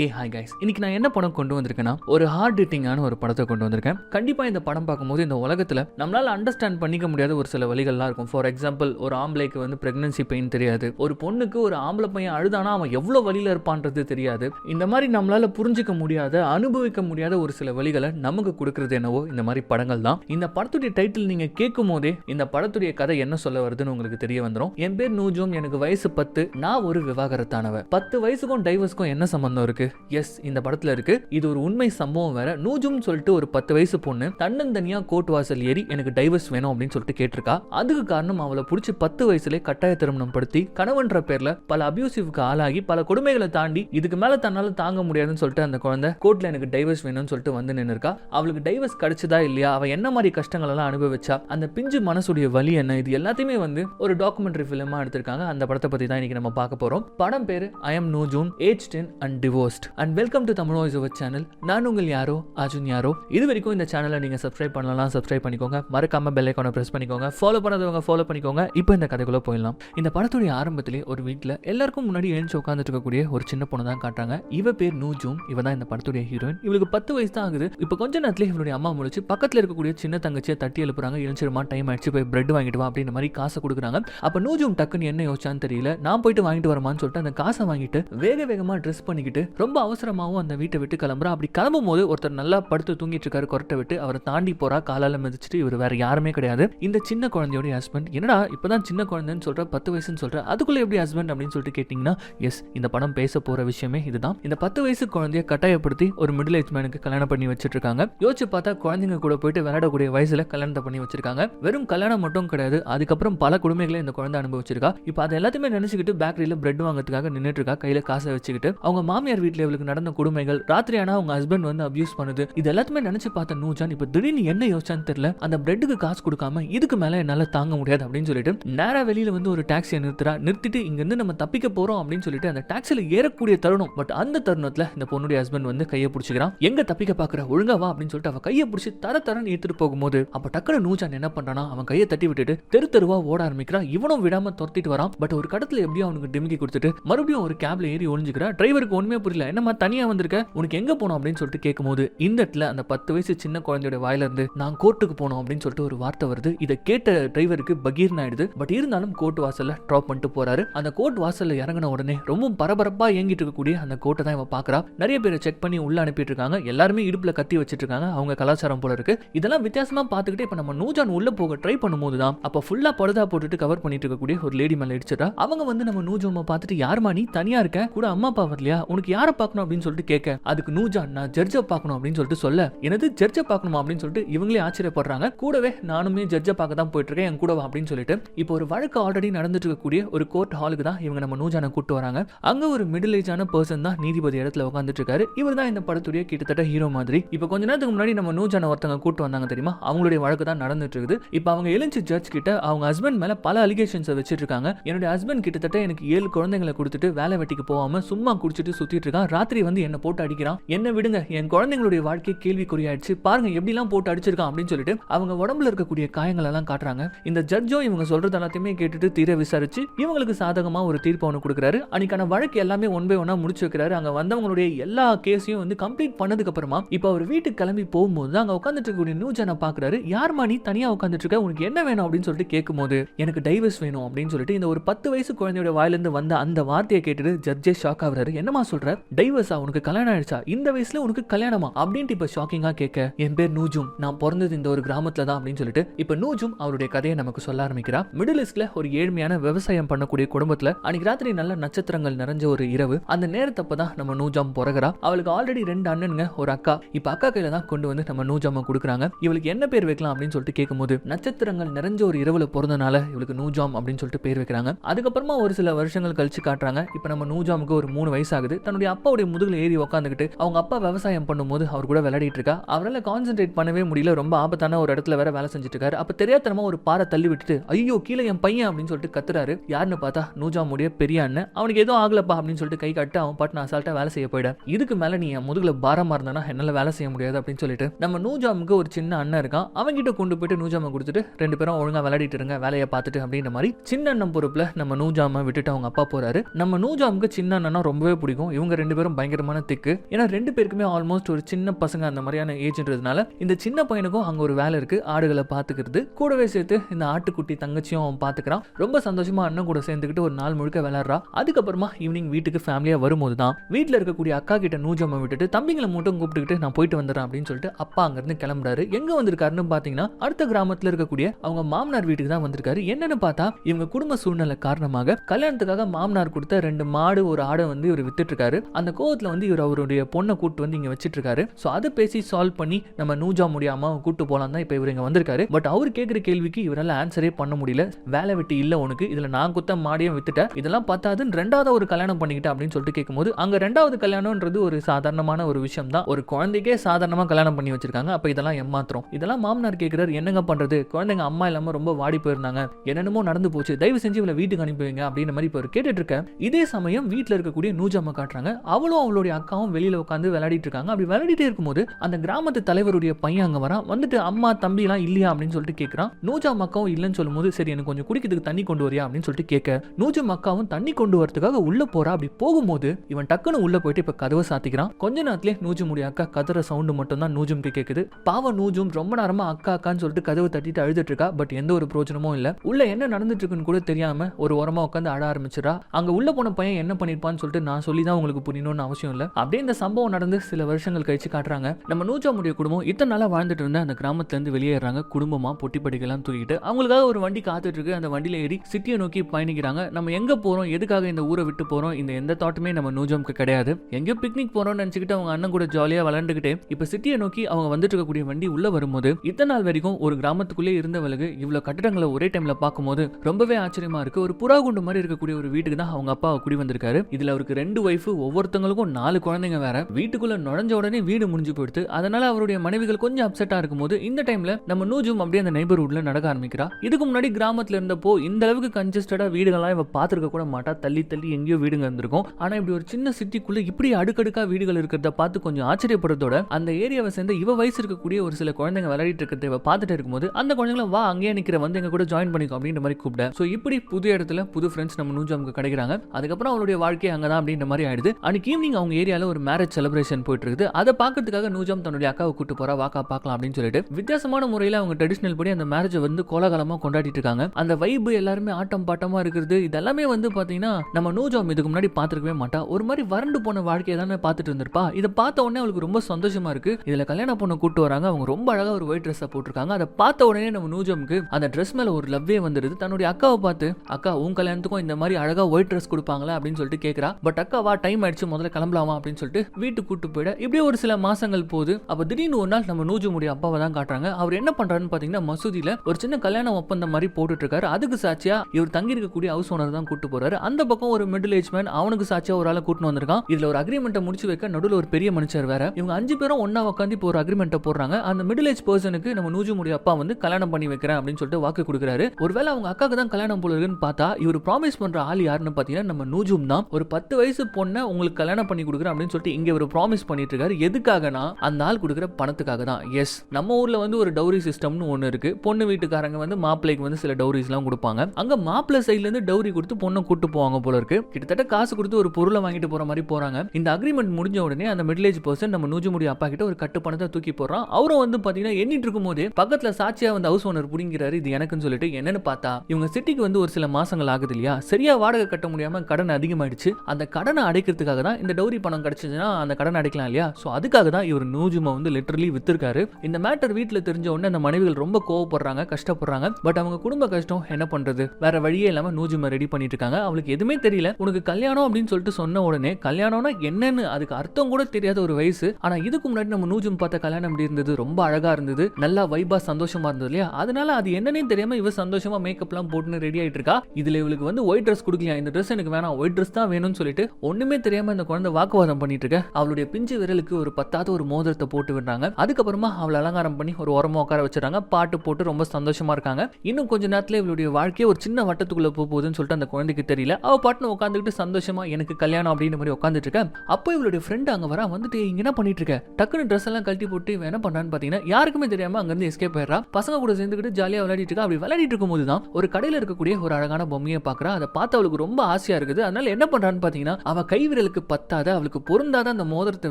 ஏ hi guys இன்னைக்கு நான் என்ன படம் கொண்டு வந்திருக்கேன்னா ஒரு ஹார்ட் ஹிட்டிங்கான ஒரு படத்தை கொண்டு வந்திருக்கேன். கண்டிப்பாக இந்த படம் பார்க்கும்போது இந்த உலகத்தில் நம்மளால் அண்டர்ஸ்டாண்ட் பண்ணிக்க முடியாத ஒரு சில வழிகள்லாம் இருக்கும். ஃபார் எக்ஸாம்பிள் ஒரு ஆம்பளைக்கு வந்து பிரெக்னன்சி பெயின் தெரியாது. ஒரு பொண்ணுக்கு ஒரு ஆம்பளை பையன் அழுதானா அவன் எவ்வளோ வழியில இருப்பான்றது தெரியாது. இந்த மாதிரி நம்மளால் புரிஞ்சுக்க முடியாத அனுபவிக்க முடியாத ஒரு சில வழிகளை நமக்கு கொடுக்கறது என்னவோ இந்த மாதிரி படங்கள் தான். இந்த படத்துடைய டைட்டில் நீங்கள் கேட்கும் போதே இந்த படத்துடைய கதை என்ன சொல்ல வருதுன்னு உங்களுக்கு தெரிய வந்துடும் என் பேர் நூஜோம் எனக்கு வயசு பத்து. நான் ஒரு விவாகரத்தானவ பத்து வயசுக்கும் டைவர்ஸ்க்கும் என்ன சம்பந்தம் இருக்கு? எஸ் இந்த படத்துல இருக்கு. இது ஒரு உண்மை சம்பவம் வேற. நூஜும் சொல்லிட்டு ஒரு பத்து வயசு பொண்ணு தன்னந்தனியா கோர்ட் வாசல் ஏறி எனக்கு டைவர்ஸ் வேணும் அப்படின்னு சொல்லிட்டு கேட்டிருக்கா. அதுக்கு காரணம் அவளை பிடிச்சி பத்து வயசுல கட்டாய திருமணம் படுத்தி கணவன்ற பேர்ல பல அபியூசிவ்க்கு ஆளாகி பல கொடுமைகளை தாண்டி இதுக்கு மேல தன்னால தாங்க முடியாதுன்னு சொல்லிட்டு அந்த குழந்தை கோர்ட்ல எனக்கு டைவர்ஸ் வேணும்னு சொல்லிட்டு வந்து நின்று இருக்கா அவளுக்கு டைவர்ஸ் கிடைச்சதா இல்லையா? அவ என்ன மாதிரி கஷ்டங்கள் எல்லாம் அனுபவிச்சா? அந்த பிஞ்சு மனசுடைய வலி என்ன? இது எல்லாத்தையுமே வந்து ஒரு டாக்குமெண்ட்ரி ஃபிலிமா எடுத்திருக்காங்க. அந்த படத்தை பத்தி தான் இன்னைக்கு நம்ம பார்க்க போறோம். படம் பேரு I am no June age ten and host and welcome to Tamil voice over channel நான் உங்கள் யாரோ? அர்ஜுன் யாரோ? இது வரைக்கும் இந்த சேனலை நீங்கள் சப்ஸ்கிரைப் பண்ணலாம் சப்ஸ்கிரைப் பண்ணிக்கோங்க. மறக்காம பெல் ஐக்கானை ப்ரெஸ் பண்ணிக்கோங்க. ஃபாலோ பண்ணாதவங்க ஃபாலோ பண்ணிக்கோங்க. இப்போ இந்த கதைக்குள்ளே போயிடலாம். இந்த படத்துடைய ஆரம்பத்திலே ஒரு வீட்டில் எல்லாருக்கும் முன்னாடி எழுந்து உட்காந்துட்டு இருக்கக்கூடிய ஒரு சின்ன பொண்ணு தான் காட்டுறாங்க. இவ பேர் நூஜூம். இவ தான் இந்த படத்துடைய ஹீரோயின் இவளுக்கு பத்து வயசு தான் ஆகுது. இப்போ கொஞ்ச நேரத்தில் இவளுடைய அம்மா முடிச்சு பக்கத்தில் இருக்கக்கூடிய சின்ன தங்கச்சியை தட்டி எழுப்புறாங்க. எழுச்சிருமா டைம் ஆயிடுச்சு போய் பிரெட் வாங்கிட்டு வா அப்படின்ற மாதிரி காசை கொடுக்குறாங்க. அப்போ நூஜூம் டக்குன்னு என்ன யோசிச்சான்னு தெரியல. நான் போயிட்டு வாங்கிட்டு வரமான்னு சொல்லிட்டு அந்த காசை வாங்கிட்டு வேக வேகமாக ட்ரெஸ் பண்ணிக்கிட்டு ரொம்ப அவசரமாகவும் அந்த வீட்டை விட்டு கிளம்புறா. அப்படி கிளம்பும் போது ஒருத்தர் நல்லா படுத்து தூங்கிட்டு இருக்காரு கொரட்டை விட்டு. அவரை தாண்டி போறா காலால மிதிச்சிட்டு. இவர் வேற யாருமே கிடையாது. இந்த சின்ன குழந்தையோட ஹஸ்பண்ட் என்னடா இப்பதான் சின்ன குழந்தைன்னு சொல்ற பத்து வயசுன்னு சொல்ற அதுக்குள்ள எப்படி ஹஸ்பண்ட் அப்படின்னு சொல்லிட்டு கேட்டீங்கன்னா எஸ் இந்த படம் பேச போற விஷயமே இதுதான். இந்த பத்து வயசு குழந்தைய கட்டாயப்படுத்தி ஒரு மிடில் ஏஜ் மேனுக்கு கல்யாணம் பண்ணி வச்சிட்டு இருக்காங்க யோசிச்சு பார்த்தா குழந்தைங்க கூட போயிட்டு விளையாடக்கூடிய வயசுல கல்யாணத்தை பண்ணி வச்சிருக்காங்க. வெறும் கல்யாணம் மட்டும் கிடையாது அதுக்கப்புறம் பல கொடுமைகளை இந்த குழந்தை அனுபவிச்சிருக்கா. இப்போ அதை எல்லாத்தையுமே நினைச்சுக்கிட்டு பேக்கரியில பிரெட் வாங்குறதுக்காக நின்றுட்டு இருக்கா. கையில காசை வச்சுக்கிட்டு. அவங்க மாமியார் வீட்டில் இவளுக்கு நடந்த கொடுமைகள் ராத்திரி ஆனா அவங்க ஹஸ்பண்ட் வந்து அபியூஸ் பண்ணுது. இது எல்லாத்தையுமே நினைச்சு பார்த்த நூஜான் இப்போ திடீர்னு என்ன யோசிச்சான்னு தெரியல. அந்த பிரெட்டுக்கு காசு கொடுக்காம இதுக்கு மேல என்னால தாங்க முடியாது அப்படின்னு சொல்லிட்டு நேரா வெளியில வந்து ஒரு டாக்ஸியை நிறுத்துறா. நிறுத்திட்டு இங்க இருந்து நம்ம தப்பிக்க போறோம் அப்படின்னு சொல்லிட்டு அந்த டாக்ஸில ஏறக்கூடிய தருணம். பட் அந்த தருணத்துல இந்த பொண்ணுடைய ஹஸ்பண்ட் வந்து கையை பிடிச்சிக்கிறான் எங்க தப்பிக்க பாக்குற ஒழுங்கா வா அப்படின்னு சொல்லிட்டு அவன் கையை பிடிச்சி தர தரன்னு ஏத்துட்டு போகும்போது அப்ப டக்குனு நூஜான் என்ன பண்ணானா அவன் கையை தட்டி விட்டுட்டு தெரு தெருவா ஓட ஆரம்பிக்கிறான் இவனும் விடாம துரத்திட்டு வரான். பட் ஒரு கடத்துல எப்படியோ அவனுக்கு டிமிக்கி கொடுத்துட்டு மறுபடியும் ஒரு கேப்ல ஏறி ஒழிஞ்சுக்கிறான் டிரைவருக்கு ஒன்றுமே புரியல. என்னமா தனியா வந்திருக்க? உனக்கு எங்க போனோம் அப்படின்னு சொல்லிட்டு கேட்கும்போது இந்த இடத்துல அந்த பத்து வயசு சின்ன குழந்தையோட வாயில இருந்து நான் கோர்ட்டுக்கு போனோம் அப்படின்னு சொல்லிட்டு ஒரு வார்த்தை வருது. இதை கேட்ட டிரைவருக்கு பகீர்னு ஆயிடுது. பட் இருந்தாலும் கோர்ட் வாசல்ல ட்ராப் பண்ணிட்டு போறாரு. அந்த கோர்ட் வாசல்ல இறங்கின உடனே ரொம்ப பரபரப்பா இயங்கிட்டு இருக்கக்கூடிய அந்த கோர்ட்டை தான் இவன் பாக்குறா. நிறைய பேரை செக் பண்ணி உள்ள அனுப்பிட்டு இருக்காங்க. எல்லாருமே இடுப்புல கத்தி வச்சிட்டு இருக்காங்க. அவங்க கலாச்சாரம் போல இருக்கு. இதெல்லாம் வித்தியாசமா பார்த்துக்கிட்டு இப்ப நம்ம நூஜான் உள்ள போக ட்ரை பண்ணும்போது தான் அப்ப ஃபுல்லா படுதா போட்டுட்டு கவர் பண்ணிட்டு இருக்கக்கூடிய ஒரு லேடி மேல இடிச்சிடா அவங்க வந்து நம்ம நூஜோமா பார்த்துட்டு யாருமா நீ தனியா இருக்க? கூட அம்மா அப்பா வரலையா? உனக்கு யாரை யாரை பார்க்கணும் அப்படின்னு சொல்லிட்டு கேட்க அதுக்கு நூஜான் நான் ஜட்ஜை பார்க்கணும் அப்படின்னு சொல்லிட்டு சொல்ல எனது ஜட்ஜை பார்க்கணுமா? அப்படின்னு சொல்லிட்டு இவங்களே ஆச்சரியப்படுறாங்க. கூடவே நானுமே ஜட்ஜை பார்க்க தான் போயிட்டு இருக்கேன் என் கூட அப்படின்னு சொல்லிட்டு. இப்போ ஒரு வழக்கு ஆல்ரெடி நடந்துட்டு இருக்கக்கூடிய ஒரு கோர்ட் ஹாலுக்கு தான் இவங்க நம்ம நூஜானை கூட்டு வராங்க. அங்க ஒரு மிடில் ஏஜான பர்சன் தான் நீதிபதி இடத்துல உட்காந்துட்டு இருக்காரு இவர் தான் இந்த படத்துடைய கிட்டத்தட்ட ஹீரோ மாதிரி. இப்போ கொஞ்ச நேரத்துக்கு முன்னாடி நம்ம நூஜான ஒருத்தங்க கூட்டு வந்தாங்க தெரியுமா? அவங்களுடைய வழக்கு தான் நடந்துட்டு இருக்குது இப்போ அவங்க எழுந்து ஜட்ஜ் கிட்ட அவங்க ஹஸ்பண்ட் மேல பல அலிகேஷன்ஸை வச்சிட்டு இருக்காங்க என்னுடைய ஹஸ்பண்ட் கிட்டத்தட்ட எனக்கு ஏழு குழந்தைங்களை கொடுத்துட்டு வேலை வெட்டிக்கு போகாம சும்மா குடிச்சிட்டு சுத்திட்டு தான் ராத்திரி வந்து என்ன போட்டு அடிக்கிறான். என்ன விடுங்க என் குழந்தைங்களுடைய வாழ்க்கை கேள்விக்குறியாயிடுச்சு. பாருங்க எப்படிலாம் போட்டு அடிச்சிருக்கான் அப்படின்னு சொல்லிட்டு அவங்க உடம்புல இருக்கக்கூடிய காயங்கள் எல்லாம் காட்டுறாங்க. இந்த ஜட்ஜோ இவங்க சொல்றது எல்லாத்தையுமே கேட்டுட்டு தீர விசாரிச்சு இவங்களுக்கு சாதகமா ஒரு தீர்ப்பு ஒன்று கொடுக்குறாரு. அன்னைக்கான வழக்கு எல்லாமே ஒன் பை ஒன்னா முடிச்சு வைக்கிறாரு. அங்க வந்தவங்களுடைய எல்லா கேஸையும் வந்து கம்ப்ளீட் பண்ணதுக்கு அப்புறமா இப்போ அவர் வீட்டுக்கு கிளம்பி போகும்போது அங்க உட்காந்துட்டு இருக்கக்கூடிய நியூஜனை பாக்குறாரு. யார்மா நீ தனியா உட்காந்துட்டு இருக்க? உனக்கு என்ன வேணும்? அப்படின்னு சொல்லிட்டு கேட்கும்போது எனக்கு டைவர்ஸ் வேணும் அப்படின்னு சொல்லிட்டு இந்த ஒரு பத்து வயசு குழந்தையோட வாயிலிருந்து வந்த அந்த வார்த்தையை கேட்டுட்டு ஜட்ஜே ஷாக் ஆகுறாரு. என்னமா சொல்ற? டைவர்ஸா உனக்கு கல்யாணம் ஆயிடுச்சா? இந்த வயசுல உனக்கு கல்யாணமா? அப்படின்ட்டு இப்ப ஷாக்கிங்கா கேட்க என் பேர் நூஜும். நான் பிறந்தது இந்த ஒரு கிராமத்துல தான் அப்படின்னு சொல்லிட்டு இப்ப நூஜும் அவருடைய கதையை நமக்கு சொல்ல ஆரம்பிக்கிறா. மிடில் ஈஸ்ட்ல ஒரு ஏழ்மையான விவசாயம் பண்ணக்கூடிய குடும்பத்துல அன்னைக்கு ராத்திரி நல்ல நட்சத்திரங்கள் நிறைஞ்ச ஒரு இரவு. அந்த நேரத்தப்ப தான் நம்ம நூஜாம் பிறகுறா. அவளுக்கு ஆல்ரெடி ரெண்டு அண்ணனுங்க ஒரு அக்கா. இப்ப அக்கா கையில தான் கொண்டு வந்து நம்ம நூஜாம கொடுக்குறாங்க. இவளுக்கு என்ன பேர் வைக்கலாம் அப்படின்னு சொல்லிட்டு கேட்கும்போது நட்சத்திரங்கள் நிறைஞ்ச ஒரு இரவுல பிறந்தனால இவளுக்கு நூஜாம் அப்படின்னு சொல்லிட்டு பேர் வைக்கிறாங்க. அதுக்கப்புறமா ஒரு சில வருஷங்கள் கழிச்சு காட்டுறாங்க. இப்ப நம்ம நூஜாமுக்கு ஒரு மூணு வயசு ஆகுது. தன்னுடைய அப்பாவுடைய முதுகில் ஏறி உட்காந்துக்கிட்டு அவங்க அப்பா விவசாயம் பண்ணும்போது அவர் கூட விளையாடிட்டு இருக்கா? அவரால் கான்சென்ட்ரேட் பண்ணவே முடியல. ரொம்ப ஆபத்தான ஒரு இடத்துல வேற வேலை செஞ்சுட்டு இருக்காரு அப்போ தெரியாதனமா ஒரு பாறை தள்ளி விட்டுட்டு ஐயோ கீழே என் பையன் அப்படின்னு சொல்லிட்டு கத்துறாரு. யாருன்னு பார்த்தா நூஜாமுடைய பெரிய அண்ணன். அவனுக்கு எதுவும் ஆகலப்பா அப்படின்னு சொல்லிட்டு கை காட்டு அவன் பாட்டு நான் அசால்ட்டா வேலை செய்ய போயிட. இதுக்கு மேல நீ என் முதுகில் பாரமா இருந்தானா? என்னால் வேலை செய்ய முடியாது அப்படின்னு சொல்லிட்டு நம்ம நூஜாமுக்கு ஒரு சின்ன அண்ணன் இருக்கான். அவன்கிட்ட கொண்டு போயிட்டு நூஜாமை கொடுத்துட்டு ரெண்டு பேரும் ஒழுங்காக விளையாடிட்டு இருங்க வேலையை பார்த்துட்டு அப்படின்ற மாதிரி சின்ன அண்ணன் பொறுப்பில் நம்ம நூஜாமை விட்டுட்டு அவங்க அப்பா போறாரு. நம்ம நூஜாமுக்கு சின்ன அண்ணனா ரொம்பவே பிடிக்கும். இவங்க ரெண்டு பேரும் பயங்கரமான திக்கு. ஏன்னா ரெண்டு பேருக்குமே ஆல்மோஸ்ட் ஒரு சின்ன பசங்க அந்த மாதிரியான ஏஜ்ன்றதுனால இந்த சின்ன பையனுக்கும் அங்க ஒரு வேலை இருக்கு ஆடுகளை பாத்துக்கிறது கூடவே சேர்த்து இந்த ஆட்டுக்குட்டி தங்கச்சியும் அவன் பாத்துக்கிறான் ரொம்ப சந்தோஷமா அண்ணன் கூட சேர்ந்துக்கிட்டு ஒரு நாள் முழுக்க விளையாடுறா. அதுக்கப்புறமா ஈவினிங் வீட்டுக்கு ஃபேமிலியா வரும்போது தான் வீட்டில் இருக்கக்கூடிய அக்கா கிட்ட நூஜம்மை விட்டுட்டு தம்பிங்களை மட்டும் கூப்பிட்டுக்கிட்டு நான் போயிட்டு வந்துடுறேன் அப்படின்னு சொல்லிட்டு அப்பா அங்கேருந்து கிளம்புறாரு. எங்க வந்திருக்காருன்னு பாத்தீங்கன்னா அடுத்த கிராமத்துல இருக்கக்கூடிய அவங்க மாமனார் வீட்டுக்கு தான் வந்திருக்காரு. என்னன்னு பார்த்தா இவங்க குடும்ப சூழ்நிலை காரணமாக கல்யாணத்துக்காக மாமனார் கொடுத்த ரெண்டு மாடு ஒரு ஆடை வந்து இவர் வித்துட்டு இருக்காரு. அந்த கோவத்தில் வந்து இவர் அவருடைய பொண்ணை கூட்டு வந்து இங்கே வச்சுட்டுருக்காரு ஸோ அதை பேசி சால்வ் பண்ணி நம்ம நூஜா முடியாமல் கூட்டு போகலாம் தான் இப்போ இவர் இங்கே வந்திருக்காரு. பட் அவர் கேட்குற கேள்விக்கு இவரால் ஆன்சரே பண்ண முடியல. வேலை வெட்டி இல்லை உனக்கு. இதில் நான் குத்த மாடியும் வித்துட்டேன். இதெல்லாம் பார்த்தாதுன்னு ரெண்டாவது ஒரு கல்யாணம் பண்ணிக்கிட்டேன் அப்படின்னு சொல்லிட்டு கேட்கும்போது அங்கே ரெண்டாவது கல்யாணம்ன்றது ஒரு சாதாரணமான ஒரு விஷயம் தான். ஒரு குழந்தைக்கே சாதாரணமாக கல்யாணம் பண்ணி வச்சிருக்காங்க. அப்போ இதெல்லாம் ஏமாத்திரம் இதெல்லாம் மாமனார் கேட்குறார் என்னங்க பண்ணுறது குழந்தைங்க அம்மா இல்லாமல் ரொம்ப வாடி போயிருந்தாங்க. என்னென்னமோ நடந்து போச்சு. தயவு செஞ்சு இவளை வீட்டுக்கு அனுப்பி வைங்க. அப்படின்ற மாதிரி இப்போ அவர் கேட்டுட்டு இருக்கேன் இதே சமயம் வீட்டில் இருக்கக்கூடிய நூஜாமா காட்டுறாங்க. அவளும் அவளுடைய அக்காவும் வெளியில உட்காந்து விளையாடிட்டு இருக்காங்க. அப்படி விளையாடிட்டே இருக்கும்போது அந்த கிராமத்து தலைவருடைய பையன் அங்க வரான். வந்துட்டு அம்மா தம்பி எல்லாம் இல்லையா? அப்படின்னு சொல்லிட்டு கேட்குறான் நூஜா அக்காவும் இல்லைன்னு சொல்லும்போது சரி எனக்கு கொஞ்சம் குடிக்கிறதுக்கு தண்ணி கொண்டு வரியா? அப்படின்னு சொல்லிட்டு கேட்க நூஜம் அக்காவும் தண்ணி கொண்டு வரதுக்காக உள்ள போறா? அப்படி போகும்போது இவன் டக்குன்னு உள்ள போயிட்டு இப்ப கதவை சாத்திக்கிறான். கொஞ்ச நேரத்திலே நூஜமுடைய அக்கா கதற சவுண்டு மட்டும் தான் நூஜும்க்கு கேக்குது. பாவ நூஜும் ரொம்ப நேரமா அக்கா அக்கான்னு சொல்லிட்டு கதவை தட்டிட்டு அழுதுட்டு இருக்கா. பட் எந்த ஒரு பிரோஜனமும் இல்ல. உள்ள என்ன நடந்துட்டு இருக்குன்னு கூட தெரியாம ஒரு உரமா உட்காந்து அழ ஆரம்பிச்சிடா அங்க உள்ள போன பையன் என்ன பண்ணிருப்பான்னு சொல்லிட்டு நான் சொல்லி தான் உங்களுக்கு புரியணும்னு அவசியம் இல்ல. அப்படியே இந்த சம்பவம் நடந்து சில வருஷங்கள் கழிச்சு காட்டுறாங்க. நம்ம நூஜாமுடைய குடும்பம் இத்தனை நாளாக வாழ்ந்துட்டு இருந்த அந்த கிராமத்துல இருந்து வெளியேறாங்க. குடும்பமா பொட்டி படிக்கலாம் தூக்கிட்டு அவங்களுக்காக ஒரு வண்டி காத்துட்டு இருக்கு. அந்த வண்டியில ஏறி சிட்டியை நோக்கி பயணிக்கிறாங்க. நம்ம எங்க போறோம்? எதுக்காக இந்த ஊரை விட்டு போறோம்? இந்த எந்த தாட்டுமே நம்ம நூஜாமுக்கு கிடையாது. எங்கேயோ பிக்னிக் போறோம்னு நினைச்சுக்கிட்டு அவங்க அண்ணன் கூட ஜாலியா விளாண்டுக்கிட்டே இப்ப சிட்டியை நோக்கி அவங்க வந்துட்டு இருக்கக்கூடிய வண்டி உள்ள வரும்போது இத்தனை நாள் வரைக்கும் ஒரு கிராமத்துக்குள்ளே இருந்தவளுக்கு இவ்வளவு கட்டடங்களை ஒரே டைம்ல பார்க்கும்போது ரொம்பவே ஆச்சரியமா இருக்கு. ஒரு புறா குண்டு மாதிரி இருக்கக்கூடிய ஒரு வீட்டுக்கு தான் அவங்க அப்பா குடி வந்திருக்காரு. இதுல அவருக்கு ரெண்டு ஒய்ஃப் ஒவ்வொருத்தங்களுக்கும் நாலு குழந்தைங்க வேற. வீட்டுக்குள்ள நுழைஞ்ச உடனே வீடு முடிஞ்சு போயிடுது. அதனால அவருடைய மனைவிகள் கொஞ்சம் அப்செட்டா இருக்கும்போது இந்த டைம்ல நம்ம நூஜும் அப்படியே அந்த நெய்பர்ஹுட்ல நடக்க ஆரம்பிக்கிறா. இதுக்கு முன்னாடி கிராமத்துல இருந்தப்போ இந்த அளவுக்கு கன்ஜஸ்டடா வீடுகள்லாம் இவ பாத்துருக்க கூட மாட்டா. தள்ளி தள்ளி எங்கேயோ வீடுங்க இருந்திருக்கும். ஆனா இப்படி ஒரு சின்ன சிட்டிக்குள்ள இப்படி அடுக்கடுக்கா வீடுகள் இருக்கிறத பார்த்து கொஞ்சம் ஆச்சரியப்படுறதோட அந்த ஏரியாவை சேர்ந்து இவ வயசு இருக்கக்கூடிய ஒரு சில குழந்தைங்க விளையாடிட்டு இருக்கிறத இவ பார்த்துட்டு இருக்கும்போது அந்த குழந்தைங்கள வா அங்கேயே நிக்கிற வந்து எங்க கூட ஜாயின் பண்ணிக்கோ அப்படின்ற மாதிரி கூப்பிட ஸோ இப்படி புது இடத்துல புது ஃப்ரெண்ட்ஸ் நம்ம நூஜு அவங்க கிடைக்கிறாங்க. அதுக்கப்புறம் அவருடைய வாழ்க்கை அங்கதான் அப்படின்ற மாதிரி ஆயிடுது. அன்னைக்கு ஈவினிங் அவங்க ஏரியாவில் ஒரு மேரேஜ் செலிப்ரேஷன் போயிட்டு இருக்குது அதை பார்க்கறதுக்காக நூஜாம் தன்னுடைய அக்காவை கூட்டு போகிறா வாக்கா பார்க்கலாம் அப்படின்னு சொல்லிட்டு வித்தியாசமான முறையில் அவங்க ட்ரெடிஷனல் படி அந்த மேரேஜை வந்து கோலாகலமாக கொண்டாடிட்டு இருக்காங்க. அந்த வைப்பு எல்லாருமே ஆட்டம் பாட்டமாக இருக்கிறது. இதெல்லாமே வந்து பார்த்தீங்கன்னா நம்ம நூஜாம் இதுக்கு முன்னாடி பார்த்துருக்கவே மாட்டா. ஒரு மாதிரி வறண்டு போன வாழ்க்கையை தானே பார்த்துட்டு இருந்திருப்பா. இதை பார்த்த உடனே அவளுக்கு ரொம்ப சந்தோஷமாக இருக்குது இதில் கல்யாண பொண்ணை கூட்டு வராங்க. அவங்க ரொம்ப அழகாக ஒரு ஒயிட் ட்ரெஸ்ஸை போட்டிருக்காங்க. அதை பார்த்த உடனே நம்ம நூஜாமுக்கு அந்த ட்ரெஸ் மேலே ஒரு லவ்வே வந்துடுது. தன்னுடைய அக்காவை பார்த்து அக்கா உன் கல்யாணத்துக்கும் இந்த மாதிரி அழகாக ஒயிட் ட்ரெஸ் கொடுப்பாங்களா அப்படின்னு சொல்லிட்டு கேட்குறா பட் அக்கா வா டைம் ஆயிடுச்சு முதல்ல கிளம்பலாமா அப்படின்னு சொல்லிட்டு வீட்டுக்கு கூட்டு போயிட இப்படியே ஒரு சில மாசங்கள் போது அப்ப திடீர்னு ஒரு நாள் நம்ம நூஜமுடைய அப்பாவை தான் காட்டுறாங்க. அவர் என்ன பண்றாருன்னு பாத்தீங்கன்னா மசூதியில ஒரு சின்ன கல்யாண ஒப்பந்தம் மாதிரி போட்டுட்டு இருக்காரு அதுக்கு சாட்சியா இவர் தங்கி இருக்கக்கூடிய ஹவுஸ் ஓனர் தான் கூட்டு போறாரு. அந்த பக்கம் ஒரு மிடில் ஏஜ் மேன் அவனுக்கு சாட்சியா ஒரு ஆளை கூட்டு வந்திருக்கான். இதுல ஒரு அக்ரிமெண்ட்டை முடிச்சு வைக்க நடுவில் ஒரு பெரிய மனுஷர் வேற. இவங்க அஞ்சு பேரும் ஒன்னா உட்காந்து இப்போ ஒரு அக்ரிமெண்ட்டை போடுறாங்க. அந்த மிடில் ஏஜ் பர்சனுக்கு நம்ம நூஜமுடைய அப்பா வந்து கல்யாணம் பண்ணி வைக்கிறேன் அப்படின்னு சொல்லிட்டு வாக்கு கொடுக்குறாரு. ஒருவேளை அவங்க அக்காக்கு தான் கல்யாணம் போல இருக்குன்னு பார்த்தா இவர் ப்ராமிஸ் பண்ற ஆள் யாருன்னு பாத்தீங்கன்னா நம்ம நூஜும் தான். ஒரு பத்து வயசு பொண்ணை உங்க உங்களுக்கு கல்யாணம் பண்ணி கொடுக்குறேன் அப்படின்னு சொல்லிட்டு இங்க ஒரு ப்ராமிஸ் பண்ணிட்டு இருக்காரு எதுக்காகனா அந்த ஆள் கொடுக்குற பணத்துக்காக தான். எஸ் நம்ம ஊர்ல வந்து ஒரு டவுரி சிஸ்டம்னு ஒன்று இருக்கு. பொண்ணு வீட்டுக்காரங்க வந்து மாப்பிள்ளைக்கு வந்து சில டவுரிஸ்லாம் கொடுப்பாங்க. அங்க மாப்பிள்ளை சைட்ல இருந்து டவுரி கொடுத்து பொண்ணை கூட்டு போவாங்க போல இருக்கு. கிட்டத்தட்ட காசு கொடுத்து ஒரு பொருளை வாங்கிட்டு போற மாதிரி போறாங்க. இந்த அக்ரிமெண்ட் முடிஞ்ச உடனே அந்த மிடில் ஏஜ் பர்சன் நம்ம நூஜமுடி அப்பா கிட்ட ஒரு கட்டு பணத்தை தூக்கி போடுறான். அவரும் வந்து பாத்தீங்கன்னா எண்ணிட்டு இருக்கும்போது பக்கத்துல சாட்சியா வந்து ஹவுஸ் ஓனர் புடிங்கிறாரு இது எனக்குன்னு சொல்லிட்டு என்னன்னு பார்த்தா இவங்க சிட்டிக்கு வந்து ஒரு சில மாசங்கள் ஆகுது இல்லையா? சரியா வாடகை கட்ட முடியாம கடன் அதிகமாயிடுச்சு. அந்த கடனை அடைக்கிறதுக்காக தான் இந்த டவுரி பணம் கிடைச்சதுன்னா அந்த கடன் அடைக்கலாம் இல்லையா? ஸோ அதுக்காக தான் இவர் நூஜுமா வந்து லிட்டரலி வித்திருக்காரு. இந்த மேட்டர் வீட்டில் தெரிஞ்ச உடனே அந்த மனைவிகள் ரொம்ப கோவப்படுறாங்க கஷ்டப்படுறாங்க. பட் அவங்க குடும்ப கஷ்டம் என்ன பண்றது? வேற வழியே இல்லாம நூஜுமா ரெடி பண்ணிட்டு இருக்காங்க அவளுக்கு எதுவுமே தெரியல. உனக்கு கல்யாணம் அப்படின்னு சொல்லிட்டு சொன்ன உடனே கல்யாணம்னா என்னன்னு அதுக்கு அர்த்தம் கூட தெரியாத ஒரு வயசு. ஆனா இதுக்கு முன்னாடி நம்ம நூஜும் பார்த்த கல்யாணம் எப்படி இருந்தது? ரொம்ப அழகா இருந்தது. நல்லா வைபா சந்தோஷமா இருந்தது இல்லையா? அதனால அது என்னன்னே தெரியாம இவ சந்தோஷமா மேக்கப்லாம் போட்டுன்னு ரெடி ஆயிட்டு இருக்கா இதுல இவளுக்கு வந்து ஒயிட் ட்ரெஸ் கொடுக்கலையா? இந்த ட்ரெஸ் எனக்கு வேணாம். ஒயிட் ட்ரெஸ் தான் வேணும்னு சொல்லிட்டு ஒண்ணுமே தெரியாம இந்த குழந்தை வாக்குவாதம் பண்ணிட்டு இருக்க. அவளுடைய பிஞ்சு விரலுக்கு ஒரு பத்தாவது ஒரு மோதிரத்தை போட்டு விடுறாங்க. அதுக்கப்புறமா அவளை அலங்காரம் பண்ணி ஒரு உரமா உட்கார வச்சிடறாங்க. பாட்டு போட்டு ரொம்ப சந்தோஷமா இருக்காங்க. இன்னும் கொஞ்ச நேரத்துல இவளுடைய வாழ்க்கையை ஒரு சின்ன வட்டத்துக்குள்ள போக போகுதுன்னு சொல்லிட்டு அந்த குழந்தைக்கு தெரியல. அவ பாட்டுன்னு உட்காந்துக்கிட்டு சந்தோஷமா எனக்கு கல்யாணம் அப்படின்ற மாதிரி உட்காந்துட்டு இருக்க. அப்போ இவளுடைய ஃப்ரெண்ட் அங்க வர வந்துட்டு இங்க என்ன பண்ணிட்டு இருக்க? டக்குனு ட்ரெஸ் எல்லாம் கழட்டி போட்டு என்ன பண்ணான்னு பாத்தீங்கன்னா யாருக்குமே தெரியாம அங்க இருந்து எஸ்கேப் ஆயிடுறா. பசங்க கூட சேர்ந்துக்கிட்டு ஜாலியா விளையாடிட்டு இருக்கா. அப்படி விளையாடிட்டு இருக்கும்போது தான் ஒரு கடையில இருக்கக்கூடிய ஒரு அழகான பொம்மையை பாக்குறா. அதை பார்த்து அவளுக்கு ரொம்ப ஆசையா இருக்குது. அதனால என்ன பண்றான்னு பாத்தீங்கன்னா அவ கை விரலுக்கு அவளுக்கு பத்தாத அவளுக்கு பொருந்தாத அந்த மோதிரத்தை